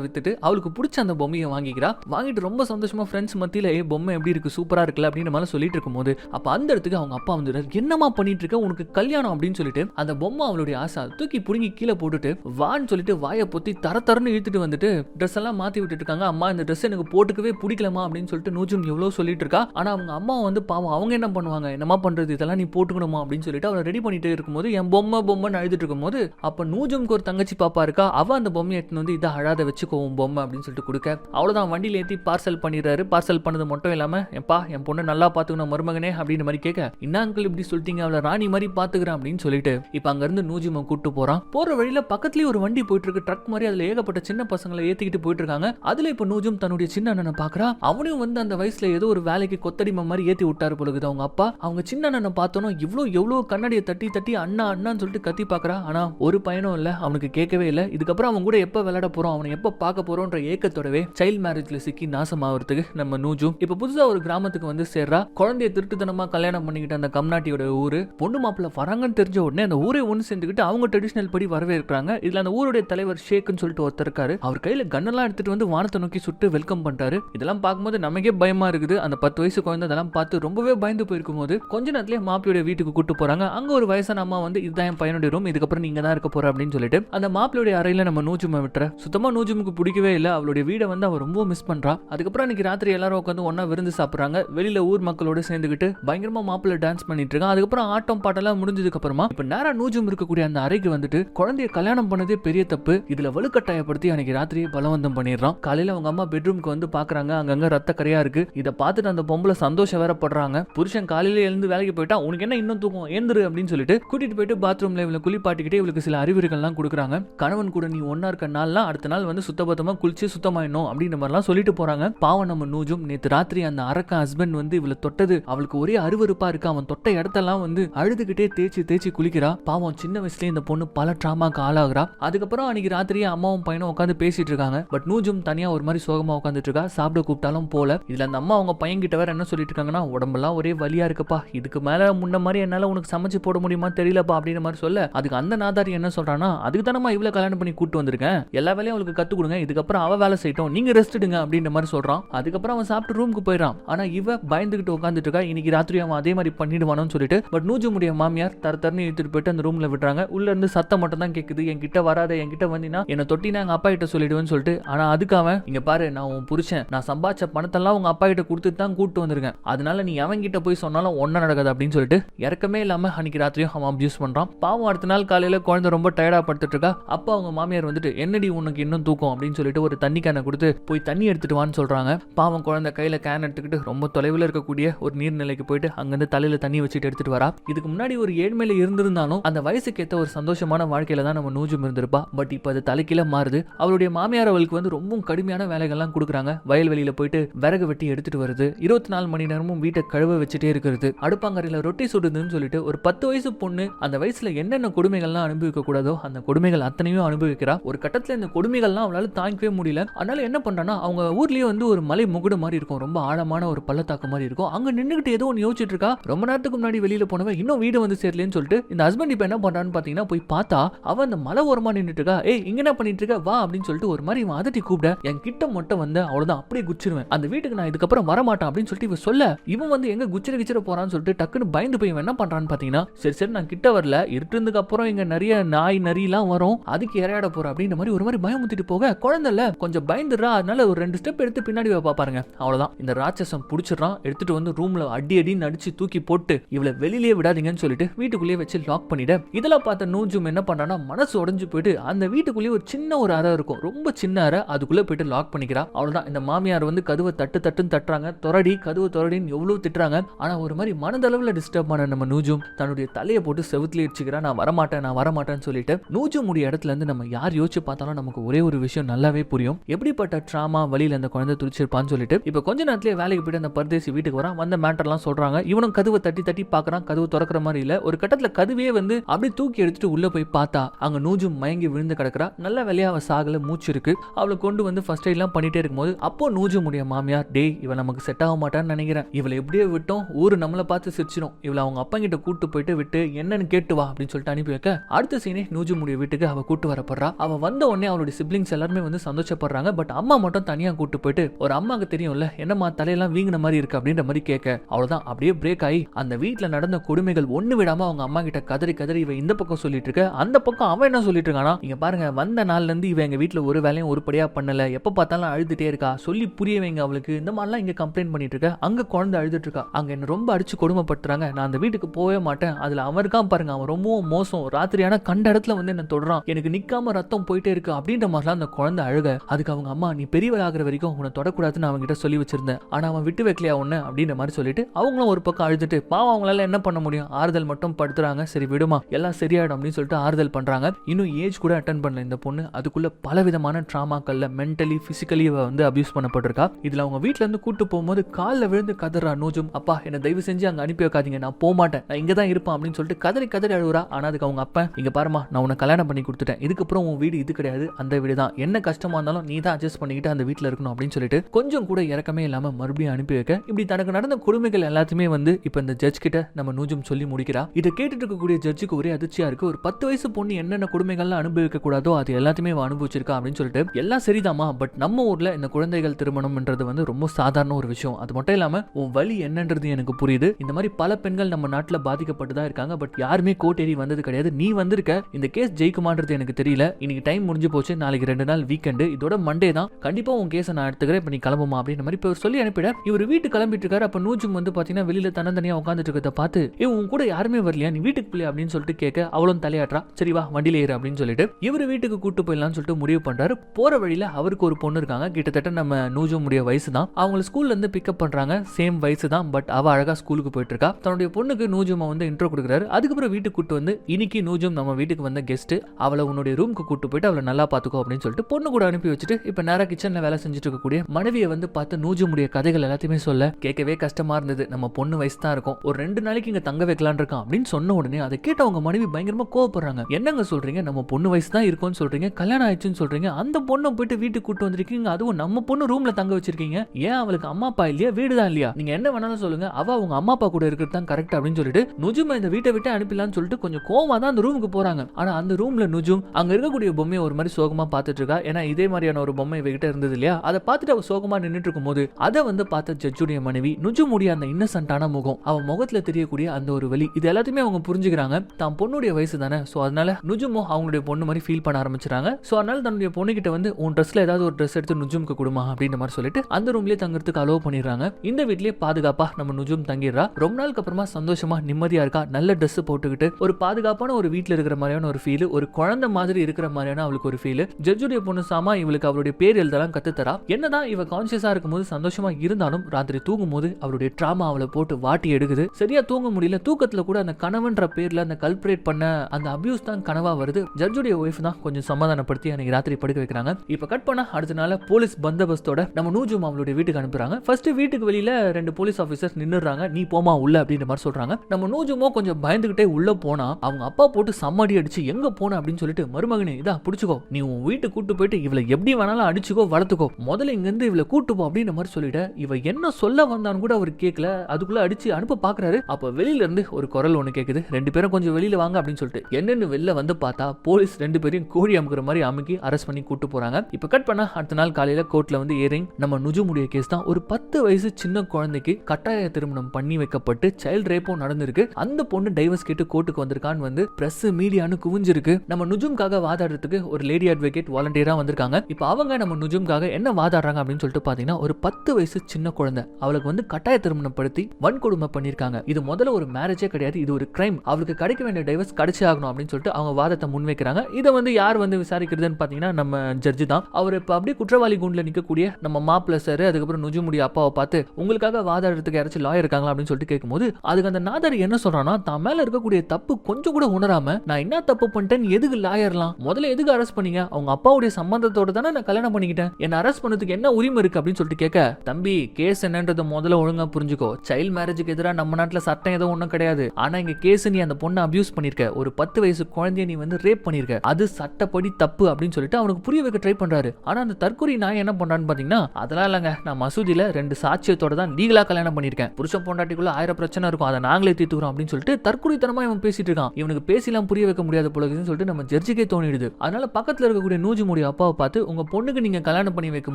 வித்துட்டு அவளுக்கு பிடிச்ச அந்த பொம்மையை வாங்கிக்கிறா. வாங்கிட்டு ரொம்ப சந்தோஷமா ஃப்ரெண்ட்ஸ் மத்தியில ஏ பொம்மை எப்படி இருக்கு? சூப்பரா இருக்குல்ல? அப்படின்னு மாதிரி சொல்லிட்டு இருக்கும்போது அப்ப அந்த இடத்துக்கு அவங்க அப்பா வந்துடுறாரு. என்னமா பண்ணிட்டு இருக்க? உனக்கு கல்யாணம் அப்படின்னு சொல்லிட்டு அந்த பொம்மை அவளுடைய ஆசை தூக்கி புடுங்கி கீழே போட்டுட்டு வான்னு சொல்லிட்டு வாயை பொத்தி தர தரன்னு இழுத்துட்டு வந்துட்டு ட்ரெஸ் எல்லாம் மாத்தி விட்டுட்டு இருக்காங்க. அம்மா இந்த ட்ரெஸ் எனக்கு போட்டுக்கவே பிடிக்கலமா அப்படின்னு சொல்லிட்டு நூஜும் எவ்வளவு சொல்லிட்டு இருக்கா. ஆனா அவங்க அம்மா வந்து பாவம் அவங்க என்ன பண்ணுவாங்க? என்னமா பண்றது? இதெல்லாம் நீ போட்டுக்கணுமா? அப்படின்னு சொல்லிட்டு அவளை ரெடி பண்ணிட்டு இருக்கும்போது என் பொம்மை பொம்மைன்னு அழுதுட்டு இருக்கும்போது அப்ப நூஜும்க்கு ஒரு தங்கச்சி பாப்பா இருக்கா? அவ அந்த பொம்மையை எடுத்துன்னு வந்து இதை அழாத வச்சுக்கோவும் பொம்மை அப்படின்னு சொல்லிட்டு கொடுக்க. அவ்வளோதான் வண்டியில ஏற்றி பார்சல் பண்ணிடுறாரு. பார்சல் பண்ணது மட்டும் இல்லாமல் எப்பா என் பொண்ணை நல்லா பார்த்துக்கணும் மருமகனே அப்படின்னு மாதிரி கேட்க என்ன அங்கிள் இப்படி சொல்லிட்டீங்க? அவளை ராணி மாதிரி பாத்துக்கிறேன் அப்படின்னு சொல்லிட்டு இப்போ அங்கேருந்து நூஜிமம் கூப்பிட்டு போகிறான் போறான் வழியில் பக்கத்துலேயே பக்கத்துலயே ஒரு வண்டி போயிட்டு இருக்கு ட்ரக் மாதிரி அதில் ஏகப்பட்ட சின்ன பசங்களை ஏற்றிக்கிட்டு போயிட்டு இருக்காங்க அதில் இப்போ நூஜும் தன்னுடைய சின்ன அண்ணனை பார்க்குறா. அவனையும் வந்து அந்த வயசுல ஏதோ ஒரு வேலைக்கு கொத்தடிமை மாதிரி ஏற்றி விட்டாரு பொழுது அவங்க அப்பா. அவங்க சின்ன அண்ணனை பார்த்தோன்னா இவ்வளோ எவ்வளோ கண்ணாடியை தட்டி தட்டி அண்ணா அண்ணான்னு சொல்லிட்டு கத்தி பார்க்குறா. ஆனா ஒரு பையனும் இல்லை. அவனுக்கு கேட்கவே இல்லை இதுக்கப்புறம் அவன் கூட எப்போ விளையாட போறோம் அவனை எப்போ பார்க்க போகிறோன்ற ஏக்கத்தோடவே சைல்ட் மேரேஜில் சிக்கி நாசமாகறதுக்கு நம்ம நூஜு இப்போ புதுசா ஒரு கிராமத்துக்கு வந்து சேர்றா. குழந்தைய திருட்டுத்தனமாக கல்யாணம் பண்ணிக்கிட்ட அந்த கம்நாட்டியோட ஊரு. பொண்ணு மாப்பிள்ள வராங்கன்னு தெரிஞ்ச உடனே அந்த ஊரே ஒன்று சேர்ந்துக்கிட்டு அவங்க ட்ரெடிஷனல் படி வரவேற்கிறாங்க. இதுல அந்த ஊருடைய தலைவர் ஷேக்குன்னு சொல்லிட்டு ஒருத்தர் இருக்காரு. அவர் கையில கன்னெல்லாம் எடுத்துட்டு வந்து வானத்தை நோக்கி சுட்டு வெல்கம் பண்றாரு. இதெல்லாம் பார்க்கும்போது நமக்கே பயமா இருக்குது. அந்த பத்து வயசு குழந்தை அதெல்லாம் பார்த்து ரொம்பவே பயந்து போயிருக்கும் போது கொஞ்ச நேரத்திலே மாப்பிளையோட வீட்டுக்கு கூட்டு போறாங்க. அங்க ஒரு வயசான அம்மா வந்து இதுதான் என் பையனுடைய ரூம் இதுக்கப்புறம் நீங்க தான் இருக்க போற அப்படின்னு சொல்லிட்டு அந்த மாப்பிளையோட அறையில நம்ம நூஜுமை விட்டுற. சுத்தமா நூஜுமுக்கு பிடிக்கவே இல்லை. அவளுடைய வீடை வந்து அவ ரொம்ப மிஸ் பண்றா. அதுக்கப்புறம் இன்னைக்கு ராத்திரி எல்லாரும் உட்காந்து ஒண்ணா விருந்து சாப்பிடுறாங்க. வெளியில ஊர் மக்களோட சேர்ந்துக்கிட்டு பயங்கரமா மாப்பிள்ளை டான்ஸ் பண்ணிட்டு இருக்கான் அதுக்கப்புறம் ஆட்டம் பாட்டெல்லாம் முடிஞ்சதுக்கு அப்புறமா இப்ப நேரா நூஜும் இருக்கக்கூடிய அந்த அறைக்கு வந்துட்டு குழந்தைய கல்யாணம் பண்ணதே பெரிய தப்பு. இதுல வலுக்கட்டாயப்படுத்தி அன்னைக்கு ராத்திரியே பலவந்தம் பண்ணிடுறான். காலையில அவங்க அம்மா பெட்ரூம்க்கு வந்து பாக்குறாங்க. அங்கங்க ரத்த கரையா இருக்கு. இதை பார்த்துட்டு அந்த பொம்பளை சந்தோஷம் வேற படுறாங்க. புருஷன் காலையில எழுந்து வேலைக்கு போயிட்டா உனக்கு என்ன இன்னும் தூக்கம்? ஏந்துரு அப்படின்னு சொல்லிட்டு கூட்டிட்டு போயிட்டு பாத்ரூம்ல இவளை குளிப்பாட்டிக்கிட்டே இவளுக்கு சில அறிவுரைகள்லாம் கொடுக்குறாங்க. கணவன் கூட நீ ஒன்னா இருக்க நாள்லாம் அடுத்த நாள் வந்து சுத்தபத்தமா குளிச்சு சுத்தமாயிடணும் அப்படின்ற மாதிரிலாம் சொல்லிட்டு போறாங்க. பாவம் நம்ம நூஜும். நேற்று ராத்திரி அந்த அரக்க ஹஸ்பண்ட் வந்து இவளை தொட்டது. அவளுக்கு ஒரே அருவருப்பா இருக்கு. அவன் தொட்ட இடத்தெல்லாம் வந்து அழுதுகிட்டே தேய்ச்சி தேய்ச்சி குளிக்கிறா. பாவம் சின்ன வயசுல இந்த பொண்ணு பல ட்ராமாக்கு ஆளாகிறா. அதுக்கப்புறம் அன்னைக்கு ராத்திரியே அம்மாவும் பையனும் உட்காந்து பேசிட்டு இருக்காங்க. பட் நூஜும் தனியா ஒரு மாதிரி சோகமா உட்காந்துட்டு இருக்கா. சாப்பிட கூப்பிட்டாலும் போல. இதுல அந்த அம்மா அவங்க பையன் கிட்ட வேற என்ன சொல்லிட்டு இருக்காங்கன்னா உடம்பெல்லாம் ஒரே வலியா இருக்குப்பா. இதுக்கு மேல முன்ன மாதிரி என்னால உனக்கு சமைச்சு போட முடியுமா தெரியலப்பா அப்படின்ற மாதிரி சொல்ல. அதுக்கு அந்த நாதாரி என்ன சொல்றான்னா அதுக்கு தானம்மா இவ்வளவு கல்யாணம் பண்ணி கூட்டு வந்திருக்கேன். எல்லா வேலையும் அவளுக்கு கத்து கொடுங்க. இதுக்கப்புறம் அவ வேலை செய்யட்டும். நீங்க ரெஸ்ட் எடுங்க அப்படின்ற மாதிரி சொல்றான். அதுக்கப்புறம் அவன் சாப்பிட்டு ரூமுக்கு போயிடான் ஆனா இவ பயந்துகிட்டு உட்காந்துட்டு இருக்கா. இன்னைக்கு ராத்திரி அவன் அதே மாதிரி பண்ணிடுவானோன்னு சொல்லிட்டு. பட் நூஜுமுடைய மாமியார் தர தரன்னு இழுத்துட்டு போயிட்டு அந்த ரூம்ல விடுறாங்க உள்ள இருந்து சத்தம் மட்டும் தான் கேக்குது. என்கிட்ட வராத என்கிட்ட வந்தீங்கன்னா என்ன தொட்டினா எங்க அப்பா கிட்ட சொல்லிடுவேன்னு சொல்லிட்டு. ஆனா அதுக்கு அவன் இங்க பாரு நான் உன் புருஷன். நான் சம்பாதிச்ச பணத்தெல்லாம் உங்க அப்பா கிட்ட கொடுத்துட்டு தான் கூட்டு வந்திருக்கேன். அதனால நீ அவன் கிட்ட போய் சொன்னாலும் ஒன்னும் நடக்காது அப்படின்னு சொல்லிட்டு இறக்கமே இல்லாம அன்னைக்கு ராத்திரியும் அவன் அப்யூஸ் பண்றான். பாவம் அடுத்த நாள் காலையில குழந்தை ரொம்ப டயர்டா படுத்துட்டு இருக்கா. அப்போ அவங்க மாமியார் வந்துட்டு என்னடி உனக்கு இன்னும் தூக்கம்? அப்படின்னு சொல்லிட்டு ஒரு தண்ணி கேனை கொடுத்து போய் தண்ணி எடுத்துட்டு வான்னு சொல்றாங்க. பாவம் குழந்தை கையில கேன் எடுத்துக்கிட்டு ரொம்ப தொலைவில் இருக்கக்கூடிய ஒரு நீர்நிலைக்கு போயிட்டு அங்கிருந்து தலையில தண்ணி வச்சுட்டு எடுத்துட்டு வரா. இதுக்கு முன்னாடி ஒரு ஏழ்மையில இருந்திருந்தாலும் அந்த வயசுக்கு ஏத்த ஒரு சந்தோஷமான வாழ்க்கையில தான் நம்ம நூஜும் இருந்திருப்பா. பட் இப்போ அது தலைக்கீழ மாறுது. அவளுடைய மாமியார் அவளுக்கு வந்து ரொம்ப கடுமையான வேலைகள்லாம் கொடுக்குறாங்க. வயல்வெளியில போயிட்டு விறகு வெட்டி எடுத்துட்டு வருது. இருபத்தி நாலு மணி நேரமும் வீட்டை கழுவ வச்சுட்டே இருக்கிறது. அடுப்பாங்கரையில ரொட்டி சுடுதுன்னு சொல்லிட்டு ஒரு பத்து வயசு பொண்ணு அந்த வயசுல என்னென்ன கொடுமைகள்லாம் அனுபவிக்க கூடாதோ அந்த கொடுமைகள் அத்தனையும் அனுபவிக்கிறா. ஒரு கட்டத்துல இந்த கொடுமைகள்லாம் அவளால தாங்கிக்கவே முடியல. அதனால என்ன பண்றான்னா அவங்க ஊர்லயே வந்து ஒரு மலை முகுடு மாதிரி இருக்கும். ரொம்ப ஆழமான ஒரு பள்ளத்தாக்கு மாதிரி இருக்கும். அங்க நின்னுகிட்டு ஏதோ ஒன்று யோசிச்சுட்டு இருக்கா. ரொம்ப நேரத்துக்கு முன்னாடி வெளியில போனவன் இன்னும் வீடு வந்து சேரலன்னு சொல்லிட்டு இந்த ஹஸ்பண்ட் இப்ப என்ன பண்றான்னு பாத்தீங்கன்னா போய் பார்த்தா அவன் அந்த மலை ஓரமா நின்றுட்டு இருக்கா. ஏய் இங்க என்ன பண்ணிட்டு இருக்க? வா அப்படின்னு சொல்லிட்டு ஒரு மாதிரி இவன் அதட்டி கூப்பிட என் கிட்ட மட்டும் வந்து அவ்வளவுதான். அப்படியே குச்சிருவேன். அந்த வீட்டுக்கு நான் இதுக்கப்புறம் வர மாட்டேன் அப்படின்னு சொல்லிட்டு இவன் சொல்ல இவன் வந்து எங்க குச்சிர கிச்சிர போறான்னு சொல்லிட்டு டக்குன்னு பயந்து போய் இவன் என்ன பண்றான்னு பாத்தீங்கன்னா சரி சரி நான் கிட்ட வரல. இருட்டுனதுக்கு அப்புறம் இங்க நிறைய நாய் நரியெல்லாம் வரும். அதுக்கு இறையாட போற அப்படின்ற மாதிரி ஒரு மாதிரி பயமுத்திட்டு போக குழந்தைல கொஞ்சம் பயந்துடுறா. அதனால ஒரு ரெண்டு ஸ்டெப் எடுத்து பின்னாடி பாப்பாருங்க அவ்வளவுதான். இந்த ராட்சசம் புடிச்சிடறான். எடுத்துட்டு வந்து ரூம்ல அடி அடின்னு அடிச்சு தூக்கி போட்டு இவளை வெளியிலேயே விடாதீங்கன்னு சொல்லிட்டு வீட்டுக்குள்ளேயே வச்சு லாக் பண்ணிட. இதெல்லாம் பார்த்த நூஜும் என்ன பண்றான்னா மனசு உடஞ்சு போயிட்டு அந்த வீட்டுக்குள்ளேயே ஒரு சின்ன ஒரு அறை இருக்கும். ரொம்ப சின்ன அறை. அதுக்குள்ள போயிட்டு லாக் பண்ணிக்கிறா. அவ்வளவுதான். இந்த மாமியார் வந்து கதவை தட்டு தட்டுன்னு தட்டுறாங்க. தொரடி கதவு தொரடின்னு எவ்வளவு திட்டுறாங்க. ஆனா ஒரு மாதிரி மனதளவுல டிஸ்டர்ப் ஆன நம்ம நூஜும் தன்னுடைய தலையை போட்டு செவுத்துல இடிச்சுக்கிறா. நான் வரமாட்டேன் நான் வரமாட்டேன்னு சொல்லிட்டு நூஜும் உடைய இடத்துல இருந்து நம்ம யார் யோசிச்சு பார்த்தாலும் நமக்கு ஒரே ஒரு விஷயம் நல்லாவே புரியும். எப்படிப்பட்ட ட்ராமா வழியில் அந்த குழந்தை துடிச்சிருப்பான்னு சொல்லிட்டு இப்போ கொஞ்ச நேரத்திலே வேலைக்கு போயிட்டு அந்த பரதேசி வீட்டுக்கு வரான் வந்த மேட்டர்லாம் சொல்றாங்க. இவனும் கதவை தட்டி தட்டி பார்க்குறான் கதவு திறக்கிற மாதிரி இல்லை. ஒரு கட்டத்துல கதவே வந்து அப்படியே தூக்கி எடுத்துட்டு உள்ள போய் பார்த்தா அங்க நூஜும் மயங்கி விழுந்து கிடக்குறா. நல்ல வேலையா அவள் சாகல மூச்சு இருக்கு. அவளை கொண்டு வந்து ஃபர்ஸ்ட் எய்ட்லாம் பண்ணிட்டே இருக்கும்போது அப்போ நூஜு முடிய மாமியார் டே இவள் நமக்கு செட் ஆக மாட்டான்னு நினைக்கிறேன். இவளை எப்படியே விட்டோம் ஊர் நம்மளை பார்த்து சிரிச்சிடும் இவளை அவங்க அப்பா கிட்ட கூட்டு போயிட்டு விட்டு என்னன்னு கேட்டு வா அப்படின்னு சொல்லிட்டு அனுப்பி வைக்க. அடுத்த சீனே நூஜுமுடைய வீட்டுக்கு அவ கூட்டு வரப்படுறா அவ வந்த உடனே அவளுடைய சிப்ளிங்ஸ் எல்லாருமே வந்து சந்தோஷப்படுறாங்க. பட் அம்மா மட்டும் தனியா கூட்டு போயிட்டு ஒரு அம்மாக்கு தெரியும்ல என்னம்மா தலையெல்லாம் வீங்கின மாதிரி இருக்கு? அப்படின்ற மாதிரி கேட்க. அவ்வளவுதான். அப்படியே பிரேக் ஆகி அந்த வீட்டுல நடந்த கொடுமைகள் ஒண்ணு விடாம அவங்க அம்மா கிட்ட கதறி கதறி இவ இந்த பக்கம் சொல்லிட்டு இருக்க. அந்த பக்கம் அவன் என்ன சொல்லிட்டு இருக்கானா? இங்க பாருங்க வந்த நாள்ல இருந்து இவ எங்க வீட்டுல ஒரு வேலையும் உருப்படியா பண்ணல. எப்ப பார்த்தாலும் அழுதுட்டே இருக்கா. சொல்லி புரிய வைங்க அவளுக்கு. இந்த மாதிரிலாம் இங்க கம்ப்ளைண்ட் பண்ணிட்டு இருக்க. அங்க குழந்தை அழுதுட்டு இருக்கா. அங்க என்ன ரொம்ப அடிச்சு கொடுமைப்படுத்துறாங்க. நான் அந்த வீட்டுக்கு போகவே மாட்டேன். அதுல அவன் இருக்கான் பாருங்க. அவன் ரொம்பவும் மோசம். ராத்திரியான கண்ட இடத்துல வந்து என்ன தொடுறான். எனக்கு நிக்காம ரத்தம் போயிட்டே இருக்கு அப்படின்ற மாதிரிலாம் அந்த குழந்தை அழுக. அதுக்கு அவங்க அம்மா நீ பெரியவள் ஆகிற வரைக்கும் உன்னை தொடக்கூடாதுன்னு அவங்க கிட்ட சொல்லி வச்சிருந்தேன். ஆனா அவன் விட்டு வைக்கலையா ஒன்று அப்படின்ற மாதிரி சொல்லிட்டு அவங்களும் ஒரு பக்கம் அழுதுட்டு பாவம் அவங்களால என்ன பண்ண முடியும்? ஆறுதல் மட்டும் படுத்துறாங்க. சரி விடுமா. எல்லாம் சரியாயிடும் அப்படின்னு சொல்லிட்டு ஆறுதல் பண்றாங்க. இன்னும் ஏஜ் கூட அட்டன் பண்ணல இந்த பொண்ணு. அதுக்குள்ள பலவிதமான ட்ராமாக்கள்ல மென்டலி பிசிக்கலி வந்து அபியூஸ் பண்ணப்பட்டிருக்கா. இதுல அவங்க வீட்டுல இருந்து கூட்டு போகும்போது காலில் விழுந்து கதறா நோஜும் அப்பா என்ன தயவு செஞ்சு அங்க அனுப்பி வைக்காதீங்க. நான் போக மாட்டேன் நான் இங்க தான் இருப்பேன் அப்படின்னு சொல்லிட்டு கதறி கதறி அழுகுறா ஆனா அதுக்கு அவங்க அப்பா இங்க பாருமா நான் உன்னை கல்யாணம் பண்ணி கொடுத்துட்டேன். இதுக்கப்புறம் உன் வீடு இது கிடையாது அந்த வீடு தான். என்ன கஷ்டமா இருந்தாலும் நீ தான் அட்ஜஸ்ட் பண்ணிக்கிட்டு அந்த வீட்டில் இருக்கணும் அப்படின்னு சொல்லிட்டு கொஞ்சம் கூட இறக்கமே இல்லாமல் மறுபடியும் அனுப்பி வைக்க. இப்படி தனக்கு நடந்த கொடுமைகள் எல்லாத்தையுமே வந்து இப்போ இந்த ஜட்ஜ் கிட்ட நம்ம நூஜும் சொல்லி முடிக்கிறா. இதை கேட்டுட்டு இருக்கக்கூடிய ஜட்ஜுக்கு ஒரே அதிர்ச்சியா இருக்கு. ஒரு பத்து வயசு பொண்ணு என்னென்ன கொடுமைகள்லாம் அனுபவிக்க கூடாதோ அது எல்லாத்தையுமே அனுபவிச்சிருக்கா அப்படின்னு சொல்லிட்டு எல்லாம் சரிதாமா பட் நம்ம ஊர்ல இந்த குழந்தைகள் திருமணம்ன்றது வந்து ரொம்ப சாதாரண ஒரு விஷயம். அது மட்டும் இல்லாம உன் வழி என்னன்றது எனக்கு புரியுது. இந்த மாதிரி பல பெண்கள் நம்ம நாட்டில் பாதிக்கப்பட்டு தான் இருக்காங்க. பட் யாருமே கோட்டேரி வந்தது கிடையாது. நீ வந்திருக்க இந்த கேஸ் ஜெயிக்குமான்றது எனக்கு தெரியல. இன்னைக்கு டைம் முடிஞ்சு போச்சு. நாளைக்கு ரெண்டு நாள் வீக்கெண்டு இதோட மண்டே தான். கண்டிப்பா உன் கேஸை நான் எடுத்துக்கிறேன். இப்போ நீ கிளம்புமா அப்படின்ற மாதிரி இப்போ சொல்லி அனுப்பிட. இவர் வீட்டு கிளம்பிட்டு இருக்காரு. அப்ப நூஜும் வந்து பாத்தீங்கன்னா வெளியில தன்னந்தனியா உட்காந்துட்டு இருக்கிறத பார்த்து ஏ உன் கூட யாருமே வரலையா? நீ வீட்டுக்கு போய் அப்படின்னு சொல்லிட்டு கேட்க அவளும் தலையாட்டுறா. சரி வா வண்டியில ஏறு அப்படின்னு சொல்லிட்டு இவர் வீட்டுக்கு கூட்டு போயிடலாம்னு சொல்லிட்டு முடிவு பண்றாரு. போற வழியில அவருக்கு ஒரு பொண்ணு இருக்காங்க. கிட்டத்தட்ட நம்ம நூஜும் உடைய வயசு தான் அவங்கள ஸ்கூல்ல இருந்து பிக்கப் பண்றாங்க. சேம் வயசு தான் பட் அவ அழகா ஸ்கூலுக்கு போயிட்டு இருக்கா. தன்னுடைய பொண்ணுக்கு நூஜுமா வந்து இன்ட்ரோ கொடுக்குறாரு. அதுக்கப்புறம் வீட்டுக்கு கூட்டு வந்து இன்னைக்கு நூஜும் நம்ம வீட்டுக்கு வந்த கெஸ்ட் அவளை உன்னுடைய ரூமுக்கு கூட்டு போயிட்டு அவளை நல்லா பாத்துக்கோ அப்படின்னு சொல்லிட்டு பொண்ணு கூட அனுப்பி வச்சுட்டு இப்ப நேராக கிச்சன்ல வேலை செஞ்சுட்டு இருக்கக்கூடிய மனைவியை வந்து பார்த்து நூஜமுடைய கதைகள் எல்லாத்தையுமே சொல்ல கேட்கவே கஷ்டமா இருந்தது. நம்ம பொண்ணு வயசு தான் இருக்கும். ஒரு ரெண்டு நாளைக்கு இங்க தங்க வைக்கலான் இருக்கான் அப்படின்னு சொன்ன உடனே அதை கேட்டு அவங்க மனைவி பயங்கரமா கோவப்படுறாங்க. என்னங்க சொல்றீங்க? நம்ம பொண்ணு வயசு தான் இருக்கும்னு சொல்றீங்க. கல்யாணம் ஆயிடுச்சுன்னு சொல்றீங்க. அந்த பொண்ணை போயிட்டு வீட்டுக்கு கூட்டு வந்திருக்கீங்க. அதுவும் நம்ம பொண்ணு ரூம்ல தங்க வச்சிருக்கீங்க. ஏன் அவளுக்கு அம்மா அப்பா இல்லையா? வீடு தான் இல்லையா? நீங்க என்ன வேணாலும் சொல்லுங்க. அவ அவங்க அம்மா அப்பா கூட இருக்கிறது தான் கரெக்ட் அப்படின்னு சொல்லிட்டு நுஜுமா இந்த வீட்டை விட்டு அனுப்பிடலாம்னு சொல்லிட்டு கொஞ்சம் கோவமா தான் அந்த ரூமுக்கு போறாங்க. ஆனா அந்த ரூம்ல நுஜும் அங்கே இருக்கக்கூடிய பொம்மையை ஒரு மாதிரி சோகமாக பார்த்துட்டு இருக்கா ஏன்னா இதே மாதிரியான ஒரு பொம்மை இவகிட்ட இருந்தது இல்லையா? அதை பார்த்துட்டு அவள் சோகமாக நின்றுட்டு இருக்கும்போது அதை வந்து பார்த்த ஜட்ஜுடைய மனைவி நுஜுமுடைய அந்த இன்னசென்ட்டான முகம் அவன் முகத்தில் தெரியக்கூடிய அந்த ஒரு வழி இது எல்லாத்தையுமே அவங்க புரிஞ்சுக்கிறாங்க. தான் பொண்ணுடைய வயசு தானே ஸோ அதனால நுஜுமோ அவங்களுடைய பொண்ணு மாதிரி ஃபீல் பண்ண ஆரம்பிச்சிட்டாங்க ஸோ அதனால தன்னுடைய பொண்ணுகிட்ட வந்து உன் ட்ரெஸ்ல ஏதாவது ஒரு ட்ரெஸ் எடுத்து நுஜுமுக்கு கொடுமா அப்படின்ற மாதிரி சொல்லிட்டு அந்த ரூம்லயே தங்குறதுக்கு அலோவ் பண்ணிடுறாங்க. இந்த வீட்லயே பாதுகாப்பா நம்ம நுஜும் தங்கிடுறா. ரொம்ப நாளுக்கு அப்புறமா சந்தோஷமா நிம்மதியா இருக்கா? நல்ல ட்ரெஸ் போட்டுக்கிட்டு ஒரு பாதுகாப்பான ஒரு வீட்டில் இருக்கிற மாதிரியான ஒரு ஃபீல் ஒரு குழந்தை மாதிரி இருக்கிற மாதிரியான அவளுக்கு ஒரு ஃபீல் ஜட்ஜுடைய பொண்ணு சாமா இவளுக்கு அவளுடைய பேர் எழுதலாம் கத்து தரா என்னதான் இவ கான்சியஸா இருக்கும்போது சந்தோஷமா இருந்தாலும் ராத்திரி தூங்கும் போது அவளுடைய ட்ராமா அவளை போட்டு வாட்டி எடுக்குது. சரியா தூங்க முடியல தூக்கத்துல கூட அந்த கணவன்ற பேர்ல அந்த கல்பரேட் பண்ண அந்த அபியூஸ் தான் கனவா வருது. ஜட்ஜுடைய ஒய்ஃப் தான் கொஞ்சம் சமாதானப்படுத்தி அன்னைக்கு ராத்திரி படுக்க வைக்கிறாங்க. இப்ப கட் பண்ண அடுத்த நாள் போலீஸ் பந்தோபஸ்தோட நம்ம நூஜும் அவளுடைய வீட்டுக்கு அனுப்புறாங்க. ஃபர்ஸ்ட் வீட்டுக்கு வெளியில ரெண்டு போலீஸ் ஆஃபீஸர்ஸ் நின்னுறாங்க நீ போமா உள்ள அப்படின்ற மாதிரி சொல்றாங்க. நம்ம நூஜுமோ கொஞ்சம் பயந்துகிட்டே உள்ள போனா அவங்க அப்பா போட்டு சம்மடி அடிச்சு எங்க போன அப்படின்னு சொல்லிட்டு மருமகனே இதா புடிச்சுக்கோ. நீ உன் வீட்டுக்கு கூட்டு போயிட்டு இவளை எப்படி வேணாலும் அடிச்சுக்கோ வளர்த்துக்கோ. முதல்ல இங்க இருந்து இவளை கூட்டு போ அப்படின்ற மாதிரி சொல்லிட்டு. இவ என்ன சொல்ல வந்தான்னு கூட அவர் கேட்கல அதுக்குள்ள அடிச்சு அனுப்ப பாக்குறாரு. அப்ப வெளியில இருந்து ஒரு குரல் ஒன்று கேக்குது. ரெண்டு பேரும் கொஞ்சம் வெளியில வாங்க அப்படின்னு சொல்லிட்டு. என்னன்னு வெளில வந்து பார்த்தா போலீஸ் ரெண்டு பேரையும் கோழி அமுக்கிற மாதிரி அமுக்கி அரெஸ்ட் பண்ணி கூட்டு போறாங்க. இப்ப கட் பண்ண அடுத்த நாள் காலையில கோர்ட்ல வந்து ஏறிங் நம்ம நுஜுமுடைய கேஸ் தான் ஒரு பத்து வயசு சின்ன குழந்தைக்கு கட்டாய திருமணம் பண்ணி வைக்கப்பட்டு சைல்ட் ரேப்பும் நடந்திருக்கு. அந்த பொண்ணு டைவர்ஸ் கேட்டு கோர்ட்டுக்கு வந்திருக்கான்னு வந்து பிரஸ் மீடியான்னு குவிஞ்சிருக்கு. நம்ம நுஜும்காக வாதாடுறதுக்கு ஒரு லேடி அட்வொகேட் வாலண்டியரா வந்திருக்காங்க. இப்போ அவங்க நம்ம நுஜும்காக என்ன வாதாடுறாங்க அப்படின்னு சொல்லிட்டு பாத்தீங்கன்னா ஒரு பத்து வயசு சின்ன குழந்தை. அவளுக்கு வந்து கட்டாய திருமணப்படுத்தி வன்கொடுமை பண்ணிருக்காங்க இது முதல்ல ஒரு மேரேஜே கிடையாது இது ஒரு கிரைம் அவளுக்கு கிடைக்க வேண்டிய டைவர்ஸ் கிடைச்சி ஆகணும் அப்படின்னு சொல்லிட்டு அவங்க வாதத்தை முன்வைக்கிறாங்க. இதை வந்து யார் வந்து விசாரிக்கிறதுன்னு பாத்தீங்கன்னா நம்ம ஜட்ஜு தான். அவர் இப்போ அப்படியே குற்றவாளி குண்டில் நிற்கக்கூடிய நம்ம மாப்பிள்ள சார் அதுக்கப்புறம் நுஜுமுடி அப்பாவை பார்த்து உங்களுக்காக வாதாடுறதுக்கு யாராச்சும் லாயர் இருக்காங்களா? அப்படின்னு சொல்லிட்டு கேட்கும்போது அதுக்கு அந்த நாதர் என்ன சொல்றான்னா தான் மேல இருக்கக்கூடிய தப்பு கொஞ்சம் கூட உணராம நான் என்ன தப்பு பண்ணிட்டேன் எதுக்கு லாயர் லாயர்லாம் முதல்ல எதுக்கு அரெஸ்ட் பண்ணீங்க? அவங்க அப்பாவுடைய சம்பந்தத்தோட தானே நான் கல்யாணம் பண்ணிக்கிட்டேன். என்ன அரெஸ்ட் பண்ணதுக்கு என்ன உரிமை இருக்கு அப்படின்னு சொல்லிட்டு கேட்க தம்பி கேஸ் என்னன்றதை முதல்ல ஒழுங்கா புரிஞ்சுக்கோ. சைல்ட் மேரேஜுக்கு எதிராக நம்ம நாட்டுல சட்டம் எதுவும் ஒன்றும் கிடையாது. ஆனா இங்க கேஸ் நீ அந்த பொண்ணை அபியூஸ் பண்ணிருக்க. ஒரு பத்து வயசு குழந்தைய நீ வந்து ரேப் பண்ணிருக்க. அது சட்டப்படி தப்பு அப்படின்னு சொல்லிட்டு அவனுக்கு புரிய வைக்க ட்ரை பண்றாரு. ஆனா அந்த தற்கொலை நான் என்ன பண்றான்னு பாத்தீங்கன்னா அதெல்லாம் இல்லைங்க. நான் மசூதியில ரெண்டு சாட்சியத்தோட தான் லீகலா கல்யாணம் பண்ணிருக்கேன் புருஷன் பொண்டாட்டிக்குள்ள ஆயிரம் பிரச்சனை இருக்கும். அதை நாங்களே தீர்த்துக்கிறோம் அப்படின்னு சொல்லிட்டு தற்கொலைத்தனமா இவன் பேசிட்டு இருக்கான். இவனுக்கு பேசிலாம் புரிய வைக்க முடியாத போல சொல்லிட்டு நம்ம ஜட்ஜி ஜட்ஜுக்கே தோணிடுது. அதனால பக்கத்துல இருக்கக்கூடிய நூஜிமுடைய அப்பாவை பார்த்து உங்க பொண்ணுக்கு நீங்க கல்யாணம் பண்ணி வைக்கும்